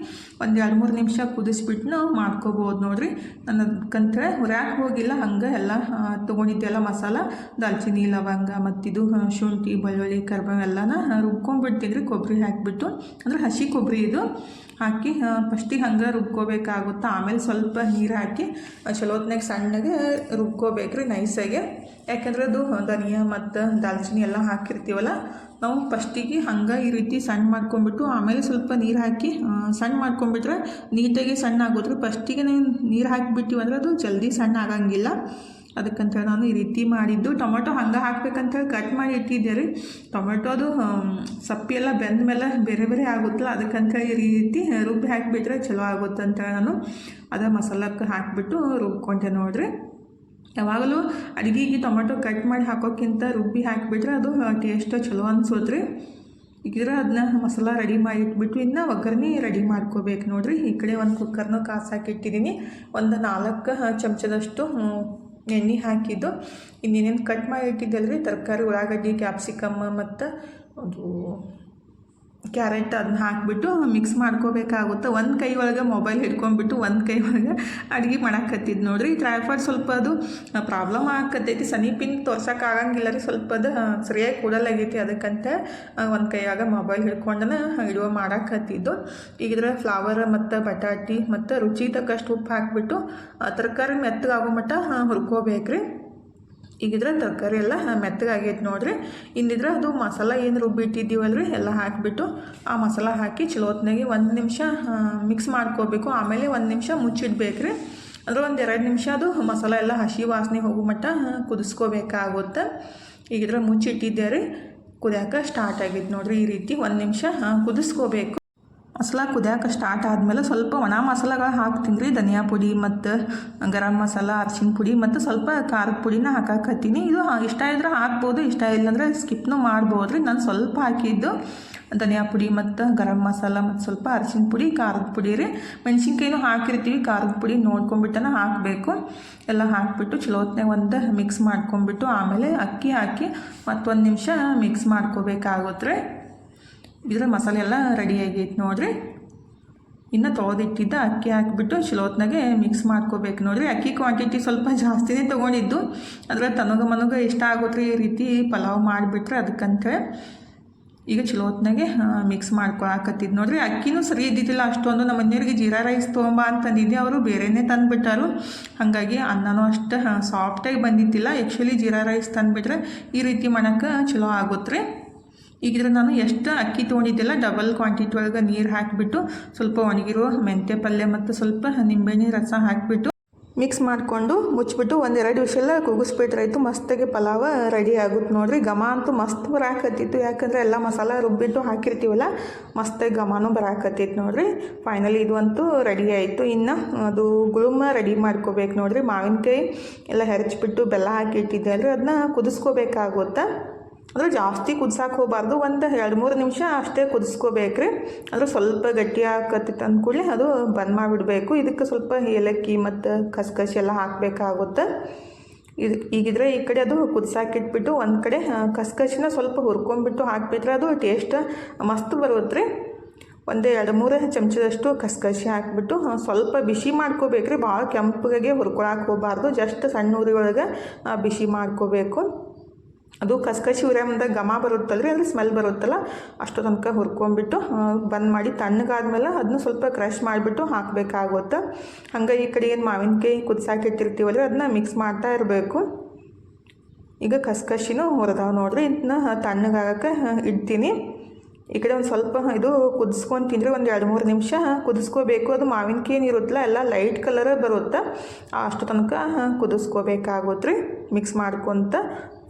ಒಂದು ಎರಡು ಮೂರು ನಿಮಿಷ ಕುದಿಸ್ಬಿಟ್ಟು ನಾವು ಮಾಡ್ಕೋಬೋದು ನೋಡಿರಿ. ನನ್ನ ಅದಕ್ಕಂತೇಳಿ ರ್ಯಾಕ್ ಹೋಗಿಲ್ಲ, ಹಂಗೆ ಎಲ್ಲ ತೊಗೊಂಡಿದ್ದೆಲ್ಲ ಮಸಾಲ, ದಾಲ್ಚಿನ್ನಿ, ಲವಂಗ ಮತ್ತಿದು ಶುಂಠಿ, ಬೆಳ್ಳುಳ್ಳಿ ಎಲ್ಲನ ರುಬ್ಕೊಂಡ್ಬಿಡ್ತೀನಿ ರೀ ಕೊಬ್ಬರಿ ಹಾಕಿಬಿಟ್ಟು. ಅಂದರೆ ಹಸಿ ಕೊಬ್ಬರಿ ಇದು. ಹಾಕಿ ಫಸ್ಟಿಗೆ ಹಂಗೆ ರುಬ್ಕೋಬೇಕಾಗುತ್ತೆ, ಆಮೇಲೆ ಸ್ವಲ್ಪ ನೀರು ಹಾಕಿ ಚಲೋತ್ನಾಗ ಸಣ್ಣಗೆ ರುಬ್ಕೋಬೇಕು ರೀ ನೈಸಾಗೆ. ಯಾಕಂದ್ರೆ ಅದು ಧನಿಯಾ ಮತ್ತು ದಾಲ್ಚಿನ್ನಿ ಎಲ್ಲ ಹಾಕಿರ್ತೀವಲ್ಲ, ನಾವು ಫಸ್ಟಿಗೆ ಹಂಗೆ ಈ ರೀತಿ ಸಣ್ಣ ಮಾಡ್ಕೊಂಬಿಟ್ಟು ಆಮೇಲೆ ಸ್ವಲ್ಪ ನೀರು ಹಾಕಿ ಸಣ್ಣ ಮಾಡ್ಕೊಂಬಿಟ್ರೆ ನೀಟಾಗಿ ಸಣ್ಣ ಆಗೋದ್ರೆ ಫಸ್ಟಿಗೆ ನಾವು ನೀರು ಹಾಕಿಬಿಟ್ಟಿವಿ ಅಂದ್ರೆ ಅದು ಜಲ್ದಿ ಸಣ್ಣ ಆಗಂಗಿಲ್ಲ. ಅದಕ್ಕಂತ ನಾನು ಈ ರೀತಿ ಮಾಡಿದ್ದು. ಟೊಮೆಟೊ ಹಂಗೆ ಹಾಕ್ಬೇಕಂತೇಳಿ ಕಟ್ ಮಾಡಿ ಇಟ್ಟಿದ್ದೆ ರೀ. ಟೊಮೆಟೊ ಅದು ಸಪ್ಪಿ ಎಲ್ಲ ಬೆಂದ ಮೇಲೆ ಬೇರೆ ಬೇರೆ ಆಗುತ್ತಲ್ಲ, ಅದಕ್ಕಂತ ಈ ರೀತಿ ರುಬ್ಬಿ ಹಾಕಿಬಿಟ್ರೆ ಚಲೋ ಆಗುತ್ತೆ ಅಂತೇಳಿ ನಾನು ಅದೇ ಮಸಾಲಕ್ಕೆ ಹಾಕಿಬಿಟ್ಟು ರುಬ್ಕೊಂಡೆ ನೋಡ್ರಿ. ಯಾವಾಗಲೂ ಅಡುಗೆಗೆ ಟೊಮೆಟೊ ಕಟ್ ಮಾಡಿ ಹಾಕೋಕ್ಕಿಂತ ರುಬ್ಬಿ ಹಾಕಿಬಿಟ್ರೆ ಅದು ಟೇಸ್ಟ್ ಚಲೋ ಅನ್ಸೋದ್ರಿ ಈಗಿದ್ರೆ ಅದನ್ನ ಮಸಾಲ ರೆಡಿ ಮಾಡಿ ಇಟ್ಬಿಟ್ಟು ಇನ್ನು ಒಗ್ಗರಣೆ ರೆಡಿ ಮಾಡ್ಕೋಬೇಕು ನೋಡಿರಿ. ಈ ಕಡೆ ಒಂದು ಕುಕ್ಕರ್ನ ಕಾಸಾಕಿಟ್ಟಿದ್ದೀನಿ ಒಂದು ನಾಲ್ಕು ಚಮಚದಷ್ಟು ಎಣ್ಣೆ ಹಾಕಿದ್ದು. ಇನ್ನೇನೇನು ಕಟ್ ಮಾಡಿ ಇಟ್ಟಿದ್ದಲ್ರಿ? ತರಕಾರಿ, ಉಳ್ಳಾಗಡ್ಡಿ ಕ್ಯಾಪ್ಸಿಕಮ್ ಮತ್ತು ಅದು ಕ್ಯಾರೆಟ್ ಅದನ್ನ ಹಾಕಿಬಿಟ್ಟು ಮಿಕ್ಸ್ ಮಾಡ್ಕೋಬೇಕಾಗುತ್ತೆ. ಒಂದು ಕೈ ಒಳಗೆ ಮೊಬೈಲ್ ಹಿಡ್ಕೊಂಡ್ಬಿಟ್ಟು ಒಂದು ಕೈ ಒಳಗೆ ಅಡುಗೆ ಮಾಡಕ್ಕತ್ತಿದ್ದು ನೋಡ್ರಿ. ಟ್ರೈಫಾಡ್ ಸ್ವಲ್ಪ ಅದು ಪ್ರಾಬ್ಲಮ್ ಆಗಕತ್ತೈತಿ. ಸನಿಪಿನ್ ತೋರ್ಸೋಕೆ ಆಗಂಗಿಲ್ಲ ರೀ. ಸ್ವಲ್ಪ ಅದು ಸರಿಯಾಗಿ ಕೂಡಲಾಗೈತಿ ಅದಕ್ಕಂತ ಒಂದು ಕೈಯಾಗ ಮೊಬೈಲ್ ಹಿಡ್ಕೊಂಡನ ಇಡುವ ಮಾಡಾಕತ್ತಿದ್ದು. ಈಗಿದ್ರೆ ಫ್ಲವರ್ ಮತ್ತು ಬಟಾಟಿ ಮತ್ತು ರುಚಿ ತಕ್ಕಷ್ಟು ಉಪ್ಪು ಹಾಕಿಬಿಟ್ಟು ತರಕಾರಿ ಮೆತ್ತಗಾಗೋ ಮಟ್ಟ ಹುರ್ಕೋಬೇಕ್ರಿ. ಈಗಿದ್ರೆ ತರಕಾರಿ ಎಲ್ಲ ಮೆತ್ತಗಾಗೈತೆ ನೋಡ್ರಿ. ಇನ್ನಿದ್ರೆ ಅದು ಮಸಾಲ ಏನು ರುಬ್ಬಿಟ್ಟಿದ್ದೀವಲ್ಲ ರೀ ಎಲ್ಲ ಹಾಕಿಬಿಟ್ಟು ಆ ಮಸಾಲ ಹಾಕಿ ಚಲೋತ್ನಾಗೆ ಒಂದು ನಿಮಿಷ ಮಿಕ್ಸ್ ಮಾಡ್ಕೋಬೇಕು. ಆಮೇಲೆ ಒಂದು ನಿಮಿಷ ಮುಚ್ಚಿಡ್ಬೇಕು ರೀ ಅಂದ್ರೆ ಒಂದು ಎರಡು ನಿಮಿಷ ಅದು ಮಸಾಲ ಎಲ್ಲ ಹಸಿ ವಾಸನೆ ಹೋಗೋ ಮಟ್ಟ ಕುದಿಸ್ಕೋಬೇಕಾಗುತ್ತೆ. ಈಗಿದ್ರೆ ಮುಚ್ಚಿಟ್ಟಿದ್ದೆ ರೀ. ಕುದಿಯಾಕ ಸ್ಟಾರ್ಟ್ ಆಗೈತೆ ನೋಡ್ರಿ ಈ ರೀತಿ ಒಂದು ನಿಮಿಷ ಕುದಿಸ್ಕೋಬೇಕು. ಮಸಾಲ ಕುದಿಯಾಕ ಸ್ಟಾರ್ಟ್ ಆದಮೇಲೆ ಸ್ವಲ್ಪ ಒಣ ಮಸಾಲಗಳು ಹಾಕ್ತೀನಿ ರೀ. ಧನಿಯಾ ಪುಡಿ ಮತ್ತು ಗರಂ ಮಸಾಲ ಅರ್ಶಿನ ಪುಡಿ ಮತ್ತು ಸ್ವಲ್ಪ ಖಾರದ ಪುಡಿನ ಹಾಕಾಕತ್ತೀನಿ. ಇದು ಇಷ್ಟ ಇದ್ರೆ ಹಾಕ್ಬೋದು, ಇಷ್ಟ ಇಲ್ಲಂದ್ರೆ ಸ್ಕಿಪ್ನು ಮಾಡ್ಬೋದು ರೀ. ನಾನು ಸ್ವಲ್ಪ ಹಾಕಿದ್ದು ಧನಿಯಾ ಪುಡಿ ಮತ್ತು ಗರಂ ಮಸಾಲ ಮತ್ತು ಸ್ವಲ್ಪ ಅರಿಶಿನ ಪುಡಿ, ಖಾರದ ಪುಡಿ ರೀ. ಮೆಣಸಿನ್ಕಾಯಿನೂ ಹಾಕಿರ್ತೀವಿ, ಖಾರದ ಪುಡಿ ನೋಡ್ಕೊಂಬಿಟ್ಟನ ಹಾಕಬೇಕು. ಎಲ್ಲ ಹಾಕಿಬಿಟ್ಟು ಚಲೋತ್ನಾಗ ಒಂದು ಮಿಕ್ಸ್ ಮಾಡ್ಕೊಂಬಿಟ್ಟು ಆಮೇಲೆ ಅಕ್ಕಿ ಹಾಕಿ ಮತ್ತೊಂದು ನಿಮಿಷ ಮಿಕ್ಸ್ ಮಾಡ್ಕೋಬೇಕಾಗುತ್ತೆ ರೀ ಇದ್ರ ಮಸಾಲೆ ಎಲ್ಲ ರೆಡಿ ಆಗೈತೆ ನೋಡ್ರಿ ಇನ್ನು ತೊಳೆದಿಟ್ಟಿದ್ದ ಅಕ್ಕಿ ಹಾಕಿಬಿಟ್ಟು ಶಿಲೋತ್ನಾಗೆ ಮಿಕ್ಸ್ ಮಾಡ್ಕೋಬೇಕು ನೋಡಿರಿ. ಅಕ್ಕಿ ಕ್ವಾಂಟಿಟಿ ಸ್ವಲ್ಪ ಜಾಸ್ತಿನೇ ತೊಗೊಂಡಿದ್ದು. ಅದರ ತನಗ ಮನಗ ಇಷ್ಟ ಆಗೋತ್ರಿ ಈ ರೀತಿ ಪಲಾವ್ ಮಾಡಿಬಿಟ್ರೆ ಅದಕ್ಕಂತೇಳಿ ಈಗ ಚಲೋತ್ನಾಗೆ ಮಿಕ್ಸ್ ಮಿಕ್ಸ್ ಮಾಡ್ಕೊಳಕತ್ತಿದ್ದು ನೋಡ್ರಿ. ಅಕ್ಕಿನೂ ಸರಿ ಇದ್ದಿದ್ದಿಲ್ಲ. ಅಷ್ಟೊಂದು ನಮ್ಮ ಮನೆಯವ್ರಿಗೆ ಜೀರಾ ರೈಸ್ ತೊಗೊಂಬ ಅಂತಂದಿದ್ದೆ. ಅವರು ಬೇರೆನೇ ತಂದುಬಿಟ್ಟಾರು. ಹಾಗಾಗಿ ಅನ್ನನೂ ಅಷ್ಟು ಸಾಫ್ಟಾಗಿ ಬಂದಿದ್ದಿಲ್ಲ. ಆ್ಯಕ್ಚುಲಿ ಜೀರಾ ರೈಸ್ ತಂದುಬಿಟ್ರೆ ಈ ರೀತಿ ಮಾಡೋಕ್ಕೆ ಚಲೋ ಆಗುತ್ತೆ ಈಗಿದ್ರೆ ನಾನು ಎಷ್ಟು ಅಕ್ಕಿ ತೊಗೊಂಡಿದ್ದೆಲ್ಲ ಡಬಲ್ ಕ್ವಾಂಟಿಟಿ ಒಳಗೆ ನೀರು ಹಾಕಿಬಿಟ್ಟು ಸ್ವಲ್ಪ ಒಣಗಿರೋ ಮೆಂತ್ಯ ಪಲ್ಯ ಮತ್ತು ಸ್ವಲ್ಪ ನಿಂಬೆಹಣ್ಣಿ ರಸ ಹಾಕಿಬಿಟ್ಟು ಮಿಕ್ಸ್ ಮಾಡಿಕೊಂಡು ಮುಚ್ಚಿಬಿಟ್ಟು ಒಂದೆರಡು ವಿಷಯಲ್ಲ ಕೂಗಿಸ್ಬಿಟ್ರಾಯ್ತು ಮಸ್ತಾಗಿ ಪಲಾವ ರೆಡಿ ಆಗುತ್ತೆ ನೋಡಿರಿ. ಘಮ ಅಂತೂ ಮಸ್ತ್ ಬರಾಕತ್ತಿತ್ತು. ಯಾಕಂದರೆ ಎಲ್ಲ ಮಸಾಲ ರುಬ್ಬಿಟ್ಟು ಹಾಕಿರ್ತೀವಲ್ಲ, ಮಸ್ತಾಗಿ ಘಮನೂ ಬರಾಕತ್ತಿತ್ತು ನೋಡಿರಿ. ಫೈನಲಿ ಇದು ಅಂತೂ ರೆಡಿ ಆಯಿತು. ಇನ್ನು ಅದು ಗುಳುಮ ರೆಡಿ ಮಾಡ್ಕೋಬೇಕು ನೋಡಿರಿ. ಮಾವಿನಕಾಯಿ ಎಲ್ಲ ಹೆರಚ್ಬಿಟ್ಟು ಬೆಲ್ಲ ಹಾಕಿ ಇಟ್ಟಿದ್ದೆ ಅಲ್ರಿ ಅದನ್ನ ಕುದಿಸ್ಕೋಬೇಕಾಗುತ್ತೆ. ಅಂದ್ರೆ ಜಾಸ್ತಿ ಕುದ್ಸಕ್ಕೆ ಹೋಗಬಾರ್ದು. ಒಂದು ಎರಡು ಮೂರು ನಿಮಿಷ ಅಷ್ಟೇ ಕುದಿಸ್ಕೋಬೇಕ್ರಿ. ಅಂದ್ರೆ ಸ್ವಲ್ಪ ಗಟ್ಟಿ ಆಕತ್ತಿತ್ತು ಅಂದ್ಕೂಡಲೇ ಅದು ಬಂದ್ ಮಾಡಿಬಿಡಬೇಕು. ಇದಕ್ಕೆ ಸ್ವಲ್ಪ ಏಲಕ್ಕಿ ಮತ್ತು ಕಸ್ಕಸಿ ಎಲ್ಲ ಹಾಕಬೇಕಾಗುತ್ತೆ. ಇದು ಈಗಿದ್ರೆ ಈ ಕಡೆ ಅದು ಕುದಿಸಾಕಿಟ್ಬಿಟ್ಟು ಒಂದು ಕಡೆ ಕಸಕಸಿನ ಕಸ್ಕಸಿನ ಸ್ವಲ್ಪ ಹುರ್ಕೊಂಡ್ಬಿಟ್ಟು ಹಾಕಿಬಿಟ್ರೆ ಅದು ಟೇಸ್ಟ್ ಮಸ್ತ್ ಬರುತ್ತೆ ರೀ ಒಂದು ಎರಡು ಮೂರು ಚಮಚದಷ್ಟು ಕಸ್ಕಸಿ ಹಾಕಿಬಿಟ್ಟು ಸ್ವಲ್ಪ ಬಿಸಿ ಮಾಡ್ಕೋಬೇಕ್ರಿ. ಭಾಳ ಕೆಂಪಗೆ ಹುರ್ಕೊಳಕ್ಕೆ ಹೋಗಬಾರ್ದು. ಜಸ್ಟ್ ಸಣ್ಣ ಉರಿ ಒಳಗೆ ಬಿಸಿ ಮಾಡ್ಕೋಬೇಕು. ಅದು ಕಸ್ಕಸಿ ಉರಿ ಮುಂದೆ ಘಮ ಬರುತ್ತಲ್ಲ ರೀ ಅಂದರೆ ಸ್ಮೆಲ್ ಬರುತ್ತಲ್ಲ ಅಷ್ಟು ತನಕ ಹುರ್ಕೊಂಡ್ಬಿಟ್ಟು ಬಂದ್ ಮಾಡಿ ತಣ್ಣಗಾದ್ಮೇಲೆ ಅದನ್ನ ಸ್ವಲ್ಪ ಕ್ರಷ್ ಮಾಡಿಬಿಟ್ಟು ಹಾಕಬೇಕಾಗುತ್ತೆ. ಹಂಗೆ ಈ ಕಡೆ ಏನು ಮಾವಿನಕಾಯಿ ಕುದಿಸಾಕಿಟ್ಟಿರ್ತೀವಲ್ಲ ರೀ ಅದನ್ನ ಮಿಕ್ಸ್ ಮಾಡ್ತಾ ಇರಬೇಕು. ಈಗ ಕಸ್ಕಸಿನೂ ಹೊರದಾವ ನೋಡ್ರಿ ಇದನ್ನ ತಣ್ಣಗಾಗಕ್ಕೆ ಇಡ್ತೀನಿ. ಈ ಕಡೆ ಒಂದು ಸ್ವಲ್ಪ ಇದು ಕುದಿಸ್ಕೊಂಡು ತಿಂದರೆ ಒಂದು ಎರಡು ಮೂರು ನಿಮಿಷ ಕುದಿಸ್ಕೋಬೇಕು. ಅದು ಮಾವಿನಕಾಯಿ ಏನಿರುತ್ತಲ್ಲ ಎಲ್ಲ ಲೈಟ್ ಕಲರ್ ಬರುತ್ತೆ. ಅಷ್ಟು ತನಕ ಕುದಿಸ್ಕೋಬೇಕಾಗುತ್ತೆ ರೀ ಮಿಕ್ಸ್ ಮಾಡ್ಕೊತ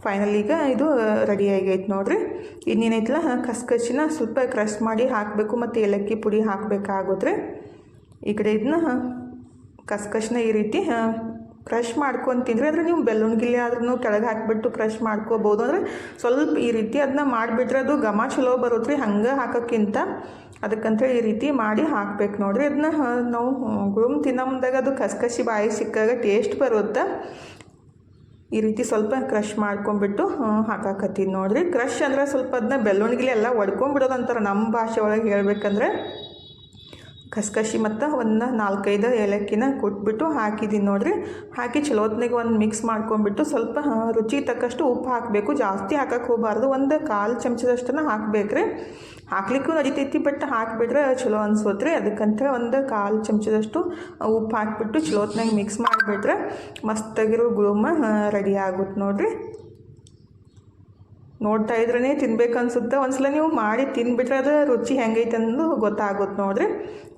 ಫೈನಲ್ ಈಗ ಇದು ರೆಡಿ ಆಗೈತೆ ನೋಡಿರಿ. ಇನ್ನೇನೈತಲ್ಲ ಕಸ್ಕಸಿನ ಸ್ವಲ್ಪ ಕ್ರಶ್ ಮಾಡಿ ಹಾಕಬೇಕು ಮತ್ತು ಏಲಕ್ಕಿ ಪುಡಿ ಹಾಕಬೇಕಾಗುತ್ತೆ. ಈ ಕಡೆ ಇದನ್ನ ಕಸ್ಕಸ್ನ ಈ ರೀತಿ ಕ್ರಷ್ ಮಾಡ್ಕೊಂಡು ತಿಂದರೆ ಅಂದರೆ ನೀವು ಬೆಲ್ಲೂನ್ ಗಿಲ್ಲಿ ಆದ್ರೂ ಕೆಳಗೆ ಹಾಕಿಬಿಟ್ಟು ಕ್ರಷ್ ಮಾಡ್ಕೋಬೋದು. ಅಂದರೆ ಸ್ವಲ್ಪ ಈ ರೀತಿ ಅದನ್ನ ಮಾಡಿಬಿಟ್ರೆ ಅದು ಘಮ ಚಲೋ ಬರುತ್ತೆ ರೀ ಹಂಗೆ ಹಾಕೋಕ್ಕಿಂತ. ಅದಕ್ಕಂತೇಳಿ ಈ ರೀತಿ ಮಾಡಿ ಹಾಕ್ಬೇಕು ನೋಡಿರಿ. ಅದನ್ನ ನಾವು ಗುಳುಮ್ ತಿನ್ನೋ ಮುಂದಾಗ ಅದು ಕಸ್ಕಸಿ ಬಾಯಿ ಸಿಕ್ಕಾಗ ಟೇಸ್ಟ್ ಬರುತ್ತೆ. ಈ ರೀತಿ ಸ್ವಲ್ಪ ಕ್ರಷ್ ಮಾಡ್ಕೊಂಡ್ಬಿಟ್ಟು ಹಾಕಾಕತ್ತೀನಿ ನೋಡಿರಿ. ಕ್ರಷ್ ಅಂದರೆ ಸ್ವಲ್ಪ ಅದನ್ನ ಬೆಳ್ಳುಣಿಗಿಲಿ ಎಲ್ಲ ಒಡ್ಕೊಂಡ್ಬಿಡೋದು ಅಂತಾರೆ. ನಮ್ಮ ಭಾಷೆ ಒಳಗೆ ಹೇಳ್ಬೇಕಂದ್ರೆ ಕಸ್ಕಸಿ ಮತ್ತು ಒಂದು ನಾಲ್ಕೈದು ಏಲಕ್ಕಿನ ಕೊಟ್ಬಿಟ್ಟು ಹಾಕಿದ್ದೀನಿ ನೋಡಿರಿ. ಹಾಕಿ ಚಲೋತ್ನಿಗೆ ಒಂದು ಮಿಕ್ಸ್ ಮಾಡ್ಕೊಂಡ್ಬಿಟ್ಟು ಸ್ವಲ್ಪ ರುಚಿ ತಕ್ಕಷ್ಟು ಉಪ್ಪು ಹಾಕಬೇಕು. ಜಾಸ್ತಿ ಹಾಕಕ್ಕೆ ಹೋಗಬಾರ್ದು. ಒಂದು ಕಾಲು ಚಮಚದಷ್ಟನ್ನು ಹಾಕ್ಬೇಕ್ರಿ. ಹಾಕ್ಲಿಕ್ಕೂ ನಡಿತೈತಿ, ಬಟ್ ಹಾಕಿಬಿಟ್ರೆ ಚಲೋ ಅನ್ಸೋತ್ರಿ. ಅದಕ್ಕಂತ ಒಂದು ಕಾಲು ಚಮಚದಷ್ಟು ಉಪ್ಪು ಹಾಕಿಬಿಟ್ಟು ಚಲೋತ್ನಾಗ ಮಿಕ್ಸ್ ಮಾಡಿಬಿಟ್ರೆ ಮಸ್ತಾಗಿರೋ ಗುಳುಮ ರೆಡಿ ಆಗುತ್ತೆ ನೋಡ್ರಿ. ನೋಡ್ತಾ ಇದ್ರೇ ತಿನ್ಬೇಕು ಅನ್ಸುತ್ತೆ ಒಂದ್ಸಲ ನೀವು ಮಾಡಿ ತಿನ್ಬಿಟ್ರೆ ಅದು ರುಚಿ ಹೆಂಗೈತೆ ಅನ್ನೋದು ಗೊತ್ತಾಗುತ್ತೆ ನೋಡ್ರಿ.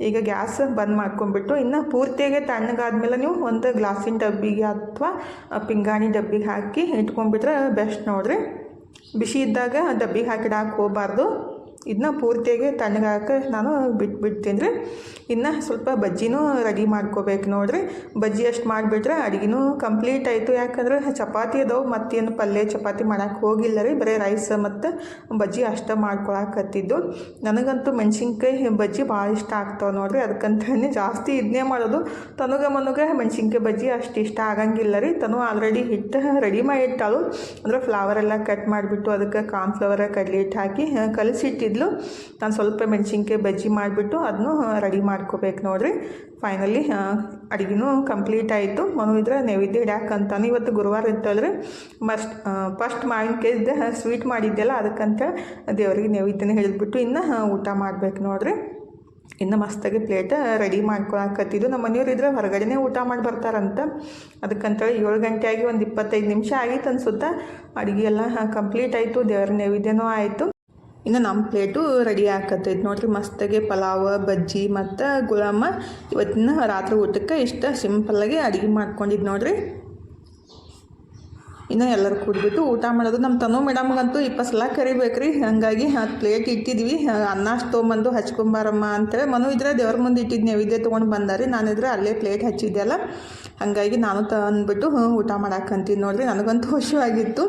ಈಗ ಗ್ಯಾಸ್ ಬಂದ್ ಮಾಡ್ಕೊಂಡ್ಬಿಟ್ಟು ಇನ್ನು ಪೂರ್ತಿಯಾಗಿ ತಣ್ಣಗಾದ್ಮೇಲೆ ನೀವು ಒಂದು ಗ್ಲಾಸಿನ ಡಬ್ಬಿಗೆ ಅಥವಾ ಪಿಂಗಾಣಿ ಡಬ್ಬಿಗೆ ಹಾಕಿ ಇಟ್ಕೊಂಡ್ಬಿಟ್ರೆ ಬೆಸ್ಟ್ ನೋಡ್ರಿ. ಬಿಸಿ ಇದ್ದಾಗ ಡಬ್ಬಿಗೆ ಹಾಕಿಡಾಕೆ ಹೋಗಬಾರ್ದು. ಇದನ್ನ ಪೂರ್ತಿಯಾಗಿ ತಣ್ಣಗಾಕ ನಾನು ಬಿಟ್ಬಿಡ್ತೀನಿ ರೀ ಇನ್ನು ಸ್ವಲ್ಪ ಬಜ್ಜಿನೂ ರೆಡಿ ಮಾಡ್ಕೋಬೇಕು ನೋಡ್ರಿ. ಬಜ್ಜಿ ಅಷ್ಟು ಮಾಡಿಬಿಟ್ರೆ ಅಡುಗೆನೂ ಕಂಪ್ಲೀಟ್ ಆಯಿತು. ಯಾಕಂದ್ರೆ ಚಪಾತಿ ಅದಾವೆ ಮತ್ತೇನು ಪಲ್ಯ ಚಪಾತಿ ಮಾಡೋಕ್ಕೆ ಹೋಗಿಲ್ಲ ರೀ. ಬರೀ ರೈಸ್ ಮತ್ತು ಬಜ್ಜಿ ಅಷ್ಟೇ ಮಾಡ್ಕೊಳಕತ್ತಿದ್ದು. ನನಗಂತೂ ಮೆಣಸಿನ್ಕಾಯಿ ಬಜ್ಜಿ ಭಾಳ ಇಷ್ಟ ಆಗ್ತಾವೆ ನೋಡ್ರಿ. ಅದಕ್ಕಂತಾನೆ ಜಾಸ್ತಿ ಇದನ್ನೇ ಮಾಡೋದು. ತನಗ ಮನಗ ಮೆಣಸಿನ್ಕಾಯಿ ಬಜ್ಜಿ ಅಷ್ಟು ಇಷ್ಟ ಆಗಂಗಿಲ್ಲ ರೀ. ತನು ಆಲ್ರೆಡಿ ಹಿಟ್ಟು ರೆಡಿ ಮಾಡಿ ಇಟ್ಟಾಳು ಅಂದ್ರೆ ಫ್ಲವರ್ ಎಲ್ಲ ಕಟ್ ಮಾಡಿಬಿಟ್ಟು ಅದಕ್ಕೆ ಕಾರ್ನ್ಫ್ಲವರ್ ಕಡಲೆ ಹಿಟ್ಟು ಹಾಕಿ ಆ, ಕಲಸಿಟ್ಟಿದ್ಲು ನಾನು ಸ್ವಲ್ಪ ಮೆಣಸಿನ್ಕಾಯಿ ಬಜ್ಜಿ ಮಾಡಿಬಿಟ್ಟು ಅದನ್ನು ರೆಡಿ ಮಾಡ್ಕೋಬೇಕು ನೋಡ್ರಿ. ಫೈನಲಿ ಅಡುಗೆನೂ ಕಂಪ್ಲೀಟ್ ಆಯಿತು. ಮನು ಇದ್ರೆ ನೈವೇದ್ಯ ಇಡ್ಯಾಕಂತಾನೆ ಇವತ್ತು ಗುರುವಾರ ಇತ್ತಲ್ರಿ. ಮಸ್ಟ್ ಫಸ್ಟ್ ಮಾವಿನಕಾಯಿದ್ದೆ ಸ್ವೀಟ್ ಮಾಡಿದ್ದೆಲ್ಲ ಅದಕ್ಕಂತ ದೇವರಿಗೆ ನೈವೇದ್ಯನ ಹೇಳಿದ್ಬಿಟ್ಟು ಇನ್ನು ಊಟ ಮಾಡ್ಬೇಕು ನೋಡ್ರಿ. ಇನ್ನು ಮಸ್ತಾಗಿ ಪ್ಲೇಟ್ ರೆಡಿ ಮಾಡ್ಕೊಳಕತ್ತಿದ್ದು ನಮ್ಮ ಮನೆಯವ್ರು ಇದ್ರೆ ಹೊರಗಡೆನೇ ಊಟ ಮಾಡಿ ಬರ್ತಾರಂತ. ಅದಕ್ಕಂತೇಳಿ ಏಳು ಗಂಟೆ ಆಗಿ ಒಂದು ಇಪ್ಪತ್ತೈದು ನಿಮಿಷ ಆಗಿತ್ತು ಅನ್ಸುತ್ತೆ ಅಡುಗೆ ಎಲ್ಲ ಕಂಪ್ಲೀಟ್ ಆಯಿತು. ದೇವ್ರ ನೈವೇದ್ಯನೂ ಆಯಿತು. ಇನ್ನು ನಮ್ಮ ಪ್ಲೇಟು ರೆಡಿ ಆಕತ್ತೈತೆ. ನೋಡಿರಿ ಮಸ್ತಾಗೆ ಪಲಾವ್, ಬಜ್ಜಿ ಮತ್ತು ಗುಲಾಮ ಇವತ್ತಿನ ರಾತ್ರಿ ಊಟಕ್ಕೆ ಇಷ್ಟ ಸಿಂಪಲ್ಲಾಗಿ ಅಡುಗೆ ಮಾಡ್ಕೊಂಡಿದ್ದು ನೋಡಿರಿ. ಇನ್ನು ಎಲ್ಲರೂ ಕೂಡ್ಬಿಟ್ಟು ಊಟ ಮಾಡೋದು ನಮ್ಮ ತನು ಮೇಡಮ್ಗಂತೂ ಇಪ್ಪತ್ತು ಸಲ ಕರಿಬೇಕ್ರಿ. ಹಾಗಾಗಿ ಹತ್ತು ಪ್ಲೇಟ್ ಇಟ್ಟಿದ್ವಿ. ಅನ್ನ ತೊಗೊಂಬಂದು ಹಚ್ಕೊಂಬಾರಮ್ಮ ಅಂತೇಳಿ ಮನು ಇದ್ರೆ ದೇವ್ರ ಮುಂದೆ ಇಟ್ಟಿದ್ದು ನೈವೇದ್ಯ ತೊಗೊಂಡು ಬಂದಾರಿ. ನಾನಿದ್ರೆ ಅಲ್ಲೇ ಪ್ಲೇಟ್ ಹಚ್ಚಿದ್ದೆ ಅಲ್ಲ. ಹಾಗಾಗಿ ನಾನು ತಂದ್ಬಿಟ್ಟು ಊಟ ಮಾಡಾಕಂತೀನಿ ನೋಡ್ರಿ. ನನಗಂತೂ ಖುಷಿಯಾಗಿತ್ತು.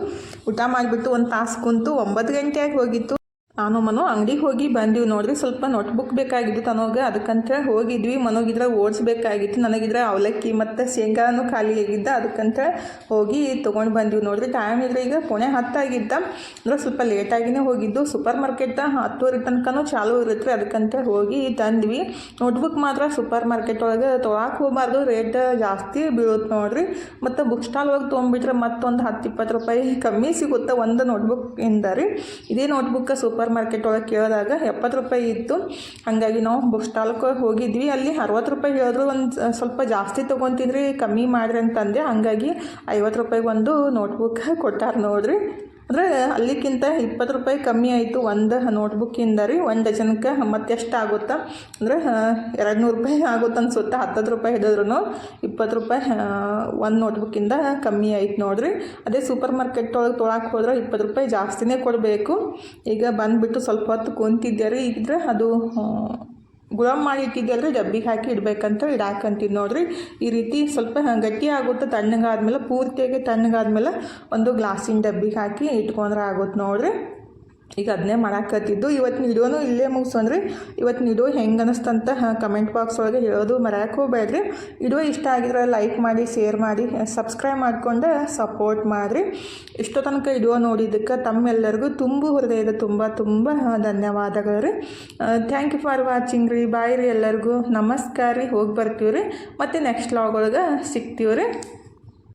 ಊಟ ಮಾಡಿಬಿಟ್ಟು ಒಂದು ತಾಸು ಕುಂತು ಒಂಬತ್ತು ಗಂಟೆಯಾಗಿ ಹೋಗಿತ್ತು. ನಾನು ಮನು ಅಂಗಡಿಗೆ ಹೋಗಿ ಬಂದೀವಿ ನೋಡ್ರಿ, ಸ್ವಲ್ಪ ನೋಟ್ಬುಕ್ ಬೇಕಾಗಿದ್ದು ತನೋಗ ಅದಕ್ಕಂತ ಹೋಗಿದ್ವಿ. ಮನೋಗಿದ್ರೆ ಓಡಿಸ್ಬೇಕಾಗಿತ್ತು ನನಗಿದ್ರೆ ಅವಲಕ್ಕಿ ಮತ್ತು ಶೇಂಗಾನು ಖಾಲಿ ಆಗಿದ್ದ ಅದಕ್ಕಂತ ಹೋಗಿ ತೊಗೊಂಡು ಬಂದೀವಿ ನೋಡ್ರಿ. ಟೈಮ್ ಇದ್ರೆ ಈಗ ಪುಣೆ ಹತ್ತಾಗಿದ್ದ ಅಂದ್ರೆ ಸ್ವಲ್ಪ ಲೇಟಾಗಿನೇ ಹೋಗಿದ್ದು. ಸೂಪರ್ ಮಾರ್ಕೆಟ್ ಹತ್ತುವರೆ ತನಕನೂ ಚಾಲೂ ಇರುತ್ತೆ ಅದಕ್ಕಂತ ಹೋಗಿ ತಂದ್ವಿ. ನೋಟ್ಬುಕ್ ಮಾತ್ರ ಸೂಪರ್ ಮಾರ್ಕೆಟ್ ಒಳಗೆ ತೊಗೊಳಕ್ಕೆ ಹೋಗಬಾರ್ದು. ರೇಟ್ ಜಾಸ್ತಿ ಬೀಳುತ್ತೆ ನೋಡ್ರಿ. ಮತ್ತು ಬುಕ್ ಸ್ಟಾಲ್ ಒಳಗೆ ತೊಗೊಂಡ್ಬಿಟ್ರೆ ಮತ್ತೊಂದು ಹತ್ತು ಇಪ್ಪತ್ತು ರೂಪಾಯಿ ಕಮ್ಮಿ ಸಿಗುತ್ತೆ ಒಂದು ನೋಟ್ಬುಕ್ ಇಂದ ರೀ. ಇದೇ ನೋಟ್ಬುಕ್ ಸೂಪರ್ ಮಾರ್ಕೆಟ್ ಒಳಗೆ ಕೇಳಿದಾಗ ಎಪ್ಪತ್ತು ರೂಪಾಯಿ ಇತ್ತು. ಹಾಗಾಗಿ ನಾವು ಬುಕ್ ಸ್ಟಾಲ್ಗೆ ಹೋಗಿದ್ವಿ. ಅಲ್ಲಿ ಅರವತ್ತು ರೂಪಾಯಿ ಹೇಳಿದ್ರು ಒಂದು ಸ್ವಲ್ಪ ಜಾಸ್ತಿ ತೊಗೊತಿದ್ರಿ, ಕಮ್ಮಿ ಮಾಡ್ರಿ ಅಂತಂದೆ. ಹಾಗಾಗಿ ಐವತ್ತು ರೂಪಾಯಿಗೆ ಒಂದು ನೋಟ್ಬುಕ್ ಕೊಟ್ಟಾರ ನೋಡ್ರಿ. ಅಂದರೆ ಅಲ್ಲಿಕ್ಕಿಂತ ಇಪ್ಪತ್ತು ರೂಪಾಯಿ ಕಮ್ಮಿ ಆಯಿತು. ಒಂದು ನೋಟ್ಬುಕ್ಕಿಂದ ರೀ ಒಂದು ಡಜನ್ಗೆ ಮತ್ತೆ ಎಷ್ಟು ಆಗುತ್ತಾ? ಅಂದರೆ ಎರಡು ನೂರು ರೂಪಾಯಿ ಆಗುತ್ತೆ ಅನ್ಸುತ್ತೆ. ಹತ್ತತ್ತು ರೂಪಾಯಿ ಹಿಡಿದ್ರು ಇಪ್ಪತ್ತು ರೂಪಾಯಿ ಒಂದು ನೋಟ್ಬುಕ್ಕಿಂದ ಕಮ್ಮಿ ಆಯ್ತು ನೋಡ್ರಿ. ಅದೇ ಸೂಪರ್ ಮಾರ್ಕೆಟ್ ಒಳಗೆ ತೊಳಕ್ಕೆ ಹೋದ್ರೆ ಇಪ್ಪತ್ತು ರೂಪಾಯಿ ಜಾಸ್ತಿನೇ ಕೊಡಬೇಕು. ಈಗ ಬಂದುಬಿಟ್ಟು ಸ್ವಲ್ಪ ಹೊತ್ತು ಕೂತಿದ್ದೆ ರೀ? ಇದ್ರೆ ಅದು ಆ, ಮಾಡಿ ರೀ ಡಬ್ಬಿಗೆ ಹಾಕಿ ಇಡ್ಬೇಕಂತ ಇಡಾಕಂತೀನಿ ನೋಡ್ರಿ. ಈ ರೀತಿ ಸ್ವಲ್ಪ ಗಟ್ಟಿ ಆಗುತ್ತೆ ತಣ್ಣಗಾದ್ಮೇಲೆ ಪೂರ್ತಿಯಾಗಿ ತಣ್ಣಗಾದ್ಮೇಲೆ ಒಂದು ಗ್ಲಾಸಿನ ಡಬ್ಬಿಗೆ ಹಾಕಿ ಇಟ್ಕೊಂಡ್ರೆ ಆಗುತ್ತೆ ನೋಡ್ರಿ. ಈಗ ಅದನ್ನೇ ಮಾಡಾಕತ್ತಿದ್ದು ಇವತ್ತಿನ ನೀಡೋನು ಇಲ್ಲೇ ಮುಗಿಸೋನ್ರಿ ಇವತ್ತಿನ ವಿಡಿಯೋ ಹೆಂಗೆ ಅನಿಸ್ತಂತ ಕಮೆಂಟ್ ಬಾಕ್ಸ್ ಒಳಗೆ ಹೇಳೋದು ಮರ್ಯಾಕೆ ಹೋಗ್ಬೇಡ್ರಿ. ಇಡೋ ಇಷ್ಟ ಆಗಿದ್ರೆ ಲೈಕ್ ಮಾಡಿ ಶೇರ್ ಮಾಡಿ ಸಬ್ಸ್ಕ್ರೈಬ್ ಮಾಡಿಕೊಂಡು ಸಪೋರ್ಟ್ ಮಾಡಿರಿ. ಇಷ್ಟೋ ತನಕ ಇಡೋ ನೋಡಿದ್ದಕ್ಕೆ ತಮ್ಮೆಲ್ಲರಿಗೂ ತುಂಬ ಹೃದಯದ ತುಂಬ ತುಂಬ ಧನ್ಯವಾದಗಳು ರೀ ಥ್ಯಾಂಕ್ ಯು ಫಾರ್ ವಾಚಿಂಗ್ ರೀ. ಬಾಯ್ ರೀ ಎಲ್ಲರಿಗೂ. ನಮಸ್ಕಾರ ರೀ. ಹೋಗಿ ಬರ್ತೀವಿ ರೀ ಮತ್ತು ನೆಕ್ಸ್ಟ್ ಲಾಗ್ ಒಳಗೆ ಸಿಗ್ತೀವಿ ರೀ